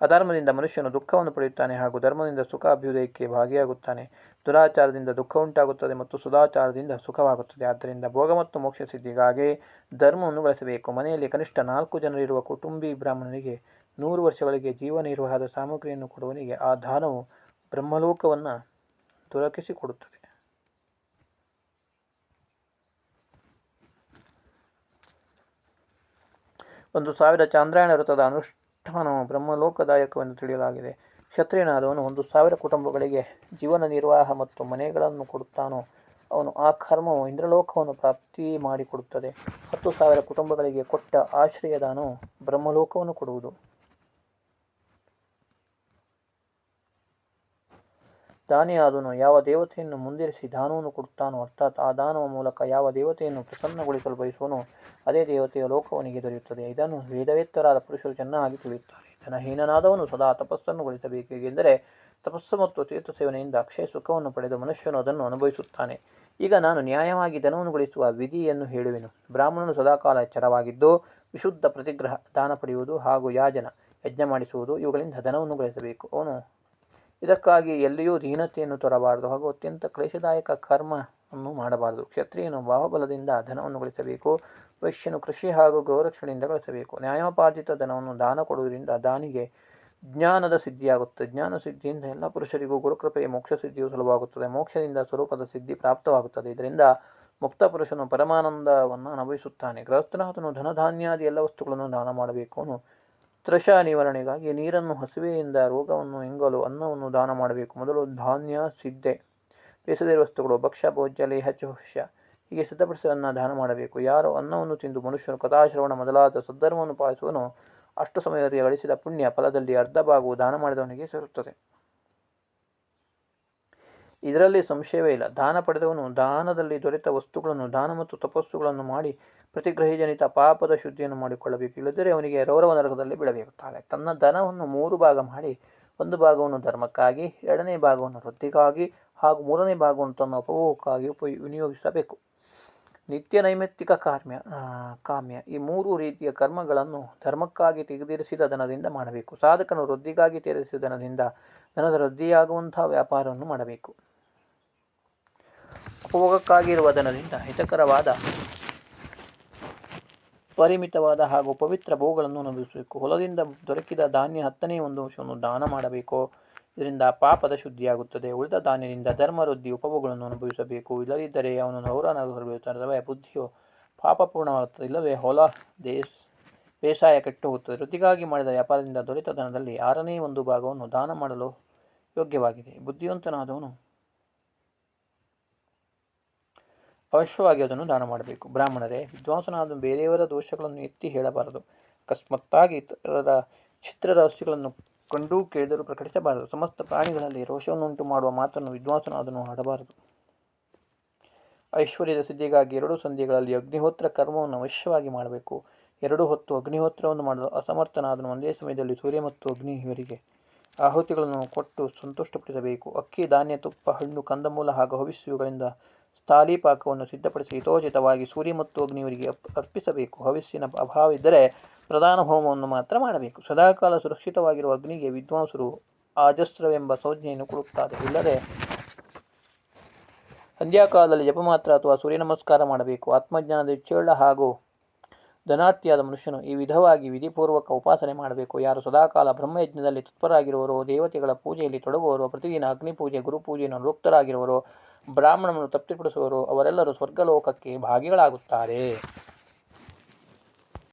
ಅಧರ್ಮದಿಂದ ಮನುಷ್ಯನು ದುಃಖವನ್ನು ಪಡೆಯುತ್ತಾನೆ ಹಾಗೂ ಧರ್ಮದಿಂದ ಸುಖ ಅಭ್ಯುದಯಕ್ಕೆ ಭಾಗಿಯಾಗುತ್ತಾನೆ. ದುರಾಚಾರದಿಂದ ದುಃಖ ಉಂಟಾಗುತ್ತದೆ ಮತ್ತು ಸುಧಾಚಾರದಿಂದ ಸುಖವಾಗುತ್ತದೆ. ಆದ್ದರಿಂದ ಭೋಗ ಮತ್ತು ಮೋಕ್ಷ ಸಿದ್ಧಿಗಾಗಿ ಧರ್ಮವನ್ನು ಬಳಸಬೇಕು. ಮನೆಯಲ್ಲಿ ಕನಿಷ್ಠ ನಾಲ್ಕು ಜನರಿರುವ ಕುಟುಂಬಿ ಬ್ರಾಹ್ಮಣನಿಗೆ ನೂರು ವರ್ಷಗಳಿಗೆ ಜೀವ ನಿರ್ವಾಹದ ಸಾಮಗ್ರಿಯನ್ನು ಕೊಡುವನಿಗೆ ಆ ದಾನವು ಬ್ರಹ್ಮಲೋಕವನ್ನು ದೊರಕಿಸಿಕೊಡುತ್ತದೆ. ಒಂದು ಸಾವಿರ ಚಾಂದ್ರಾಯಣ ವ್ರತದ ಅನುಷ್ಠಾನವು ಬ್ರಹ್ಮಲೋಕದಾಯಕವೆಂದು ತಿಳಿಯಲಾಗಿದೆ. ಕ್ಷತ್ರಿಯನಾದವನು ಒಂದು ಸಾವಿರ ಕುಟುಂಬಗಳಿಗೆ ಜೀವನ ನಿರ್ವಾಹ ಮತ್ತು ಮನೆಗಳನ್ನು ಕೊಡುತ್ತಾನೋ, ಅವನು ಆ ಕರ್ಮವು ಇಂದ್ರಲೋಕವನ್ನು ಪ್ರಾಪ್ತಿ ಮಾಡಿಕೊಡುತ್ತದೆ. ಹತ್ತು ಸಾವಿರ ಕುಟುಂಬಗಳಿಗೆ ಕೊಟ್ಟ ಆಶ್ರಯದಾನು ಬ್ರಹ್ಮಲೋಕವನ್ನು ಕೊಡುವುದು. ದಾನಿಯಾದನು ಯಾವ ದೇವತೆಯನ್ನು ಮುಂದಿರಿಸಿ ದಾನವನ್ನು ಕೊಡುತ್ತಾನೋ ಅರ್ಥಾತ್ ಆ ದಾನವ ಮೂಲಕ ಯಾವ ದೇವತೆಯನ್ನು ಪ್ರಸನ್ನಗೊಳಿಸಲು ಬಯಸುವನೋ ಅದೇ ದೇವತೆಯ ಲೋಕವನಿಗೆ ದೊರೆಯುತ್ತದೆ. ಇದನ್ನು ವೇದವೇತ್ತರಾದ ಪುರುಷರು ಚೆನ್ನಾಗಿ ತಿಳಿಯುತ್ತಾರೆ. ಧನಹೀನನಾದವನು ಸದಾ ತಪಸ್ಸನ್ನು ಏಕೆಂದರೆ ತಪಸ್ಸು ಮತ್ತು ತೀರ್ಥ ಸೇವನೆಯಿಂದ ಅಕ್ಷಯ ಸುಖವನ್ನು ಪಡೆದ ಮನುಷ್ಯನು ಅದನ್ನು ಅನುಭವಿಸುತ್ತಾನೆ. ಈಗ ನಾನು ನ್ಯಾಯವಾಗಿ ಧನವನ್ನು ಗಳಿಸುವ ವಿಧಿಯನ್ನು ಹೇಳುವೆನು. ಬ್ರಾಹ್ಮಣನು ಸದಾಕಾಲ ಎಚ್ಚರವಾಗಿದ್ದು ವಿಶುದ್ಧ ಪ್ರತಿಗ್ರಹ ದಾನ ಪಡೆಯುವುದು ಹಾಗೂ ಯಾಜನ ಯಜ್ಞ ಮಾಡಿಸುವುದು ಇವುಗಳಿಂದ ಧನವನ್ನು ಗಳಿಸಬೇಕು. ಅವನು ಇದಕ್ಕಾಗಿ ಎಲ್ಲಿಯೂ ದೀನತೆಯನ್ನು ತರಬಾರದು ಹಾಗೂ ಅತ್ಯಂತ ಕ್ಲೇಶದಾಯಕ ಕರ್ಮವನ್ನು ಮಾಡಬಾರದು. ಕ್ಷತ್ರಿಯನು ಬಾಹುಬಲದಿಂದ ಧನವನ್ನು ಗಳಿಸಬೇಕು, ವೈಶ್ಯನು ಕೃಷಿ ಹಾಗೂ ಗೌರಕ್ಷಣೆಯಿಂದ ಗಳಿಸಬೇಕು. ನ್ಯಾಯೋಪಾರ್ಜಿತ ಧನವನ್ನು ದಾನ ಕೊಡುವುದರಿಂದ ದಾನಿಗೆ ಜ್ಞಾನದ ಸಿದ್ಧಿಯಾಗುತ್ತದೆ ಜ್ಞಾನ ಸಿದ್ಧಿಯಿಂದ ಎಲ್ಲ ಪುರುಷರಿಗೂ ಗುರುಕೃಪೆಯ, ಮೋಕ್ಷ ಸಿದ್ಧಿಯು ಸುಲಭವಾಗುತ್ತದೆ. ಮೋಕ್ಷದಿಂದ ಸ್ವರೂಪದ ಸಿದ್ಧಿ ಪ್ರಾಪ್ತವಾಗುತ್ತದೆ. ಇದರಿಂದ ಮುಕ್ತ ಪುರುಷನು ಪರಮಾನಂದವನ್ನು ಅನುಭವಿಸುತ್ತಾನೆ. ಗೃಹಸ್ಥನಾಥನು ಧನಧಾನ್ಯಾದಿ ಎಲ್ಲ ವಸ್ತುಗಳನ್ನು ದಾನ ಮಾಡಬೇಕು. ತೃಷ ನಿವಾರಣೆಗಾಗಿ ನೀರನ್ನು ಹಸುವೆಯಿಂದ ರೋಗವನ್ನು ಇಂಗಲು, ಅನ್ನವನ್ನು ದಾನ ಮಾಡಬೇಕು. ಮೊದಲು ಧಾನ್ಯ, ಸಿದ್ಧೆ. ಬೇಸದಿರುವ ವಸ್ತುಗಳು, ಭಕ್ಷ್ಯ, ಭೋಜ್ಯ, ಲೇಹ ಹೀಗೆ ಸಿದ್ಧಪಡಿಸಿದ ದಾನ ಮಾಡಬೇಕು. ಯಾರು ಅನ್ನವನ್ನು ತಿಂದು ಮನುಷ್ಯನು ಕಥಾಶ್ರವಣ ಮೊದಲಾದ ಸದ್ಧರ್ಮವನ್ನು ಪಾಲಿಸುವನು ಅಷ್ಟು ಸಮಯದಲ್ಲಿ ಗಳಿಸಿದ ಪುಣ್ಯ ಫಲದಲ್ಲಿ ಅರ್ಧ ಭಾಗವು ದಾನ ಮಾಡಿದವನಿಗೆ ಸೇರುತ್ತದೆ ಇದರಲ್ಲಿ ಸಂಶಯವೇ ಇಲ್ಲ. ದಾನ ಪಡೆದವನು ದಾನದಲ್ಲಿ ದೊರೆತ ವಸ್ತುಗಳನ್ನು, ದಾನ ಮತ್ತು ತಪಸ್ಸುಗಳನ್ನು ಮಾಡಿ ಪ್ರತಿಗ್ರಹಜನಿತ ಪಾಪದ ಶುದ್ಧಿಯನ್ನು ಮಾಡಿಕೊಳ್ಳಬೇಕು. ಇಲ್ಲದರೆ ಅವನಿಗೆ ರೌರವ ನರಕದಲ್ಲಿ ಬಿಡಬೇಕಾಗುತ್ತದೆ. ತನ್ನ ಧನವನ್ನು ಮೂರು ಭಾಗ ಮಾಡಿ, ಒಂದು ಭಾಗವನ್ನು ಧರ್ಮಕ್ಕಾಗಿ, ಎರಡನೇ ಭಾಗವನ್ನು ವೃದ್ಧಿಗಾಗಿ ಹಾಗೂ ಮೂರನೇ ಭಾಗವನ್ನು ತನ್ನ ಉಪಭೋಗಕ್ಕಾಗಿ ಉಪ ವಿನಿಯೋಗಿಸಬೇಕು. ನಿತ್ಯ ನೈಮಿತ್ತಿಕ ಕಾರ್ಮ್ಯ ಕಾಮ್ಯ ಈ ಮೂರು ರೀತಿಯ ಕರ್ಮಗಳನ್ನು ಧರ್ಮಕ್ಕಾಗಿ ತೆಗೆದಿರಿಸಿದ ದನದಿಂದ ಮಾಡಬೇಕು. ಸಾಧಕನು ವೃದ್ಧಿಗಾಗಿ ತೆರೆಸಿದ ದನದಿಂದ ದನದ ವೃದ್ಧಿಯಾಗುವಂತಹ ವ್ಯಾಪಾರವನ್ನು ಮಾಡಬೇಕು. ಧನದಿಂದ ಹಿತಕರವಾದ, ಪರಿಮಿತವಾದ ಹಾಗೂ ಪವಿತ್ರ ಭೋಗಗಳನ್ನು ಅನುಭವಿಸಬೇಕು ಹೊಲದಿಂದ ದೊರಕಿದ ಧಾನ್ಯ ಹತ್ತನೇ ಒಂದು ಅಂಶವನ್ನು ದಾನ ಮಾಡಬೇಕು. ಇದರಿಂದ ಪಾಪದ ಶುದ್ಧಿಯಾಗುತ್ತದೆ. ಉಳಿದ ಧಾನ್ಯದಿಂದ ಧರ್ಮ ವೃದ್ಧಿ ಉಪಭೋಗಗಳನ್ನು ಅನುಭವಿಸಬೇಕು. ಇಲ್ಲದಿದ್ದರೆ ಅವನು ಹೊರಬೀಳುತ್ತಾನೆ ಬುದ್ಧಿಯು ಪಾಪಪೂರ್ಣವಾಗುತ್ತದೆ. ಇಲ್ಲವೇ, ಹೊಲ ದೇಶ ಬೇಸಾಯ ಕೆಟ್ಟು ಹೋಗುತ್ತದೆ ವೃದ್ಧಿಗಾಗಿ ಮಾಡಿದ ವ್ಯಾಪಾರದಿಂದ ದೊರೆತ ಧನದಲ್ಲಿ ಆರನೇ ಒಂದು ಭಾಗವನ್ನು ದಾನ ಮಾಡಲು ಯೋಗ್ಯವಾಗಿದೆ. ಬುದ್ಧಿವಂತನಾದವನು ಅವಶ್ಯವಾಗಿ ಅದನ್ನು ದಾನ ಮಾಡಬೇಕು. ಬ್ರಾಹ್ಮಣರೇ, ವಿದ್ವಾಂಸನಾದ ಬೇರೆಯವರ ದೋಷಗಳನ್ನು ಎತ್ತಿ ಹೇಳಬಾರದು. ಅಕಸ್ಮಾತ್ತಾಗಿ ಇತರರ ಚಿತ್ರ ರಹಸ್ಯಗಳನ್ನು ಕಂಡು ಕೇಳಿದರೂ ಪ್ರಕಟಿಸಬಾರದು. ಸಮಸ್ತ ಪ್ರಾಣಿಗಳಲ್ಲಿ ರೋಷವನ್ನುಂಟು ಮಾಡುವ ಮಾತನ್ನು ವಿದ್ವಾಂಸನಾದನು ಆಡಬಾರದು ಐಶ್ವರ್ಯದ ಸಿದ್ಧಿಗಾಗಿ ಎರಡು ಸಂಧಿಗಳಲ್ಲಿ ಅಗ್ನಿಹೋತ್ರ ಕರ್ಮವನ್ನು ಅವಶ್ಯವಾಗಿ ಮಾಡಬೇಕು. ಎರಡು ಹೊತ್ತು ಅಗ್ನಿಹೋತ್ರವನ್ನು ಮಾಡಲು ಅಸಮರ್ಥನಾದನು ಒಂದೇ ಸಮಯದಲ್ಲಿ ಸೂರ್ಯ ಮತ್ತು ಅಗ್ನಿ ಇವರಿಗೆ. ಆಹುತಿಗಳನ್ನು ಕೊಟ್ಟು ಸಂತುಷ್ಟಪಡಿಸಬೇಕು. ಅಕ್ಕಿ, ಧಾನ್ಯ, ತುಪ್ಪ, ಹಣ್ಣು, ಕಂದಮೂಲ ಹಾಗೂ ಹವಿಸ್ಸುಗಳಿಂದ ಸ್ಥಾಲಿ ಪಾಕವನ್ನು ಸಿದ್ಧಪಡಿಸಿ ಹಿತೋಚಿತವಾಗಿ ಸೂರ್ಯ ಮತ್ತು ಅಗ್ನಿಯವರಿಗೆ ಅರ್ಪಿಸಬೇಕು. ಹವಿಸ್ಸಿನ ಅಭಾವವಿದ್ದರೆ ಪ್ರಧಾನ ಹೋಮವನ್ನು ಮಾತ್ರ ಮಾಡಬೇಕು. ಸದಾಕಾಲ ಸುರಕ್ಷಿತವಾಗಿರುವ ಅಗ್ನಿಗೆ ವಿದ್ವಾಂಸರು ಆಜಸ್ರವೆಂಬ ಸಂಜ್ಞೆಯನ್ನು ಕೊಡುತ್ತಾರೆ. ಇಲ್ಲದೆ ಸಂಧ್ಯಾಕಾಲದಲ್ಲಿ ಜಪ ಮಾತ್ರ ಅಥವಾ ಸೂರ್ಯ ನಮಸ್ಕಾರ ಮಾಡಬೇಕು. ಆತ್ಮಜ್ಞಾನದ ಹೆಚ್ಚಳ ಹಾಗೂ ಧನಾರ್ಥಿಯಾದ ಮನುಷ್ಯನು ಈ ವಿಧವಾಗಿ ವಿಧಿಪೂರ್ವಕ ಉಪಾಸನೆ ಮಾಡಬೇಕು. ಯಾರು ಸದಾಕಾಲ ಬ್ರಹ್ಮಯಜ್ಞದಲ್ಲಿ ತತ್ಪರಾಗಿರುವರೋ ದೇವತೆಗಳ ಪೂಜೆಯಲ್ಲಿ ತೊಡಗುವರೋ, ಪ್ರತಿದಿನ ಅಗ್ನಿ ಪೂಜೆ ಗುರುಪೂಜೆಯನ್ನು ಅನುಕ್ತರಾಗಿರುವರೋ ಬ್ರಾಹ್ಮಣನನ್ನು ತೃಪ್ತಿಪಡಿಸುವರು. ಅವರೆಲ್ಲರೂ ಸ್ವರ್ಗಲೋಕಕ್ಕೆ ಭಾಗಿಗಳಾಗುತ್ತಾರೆ.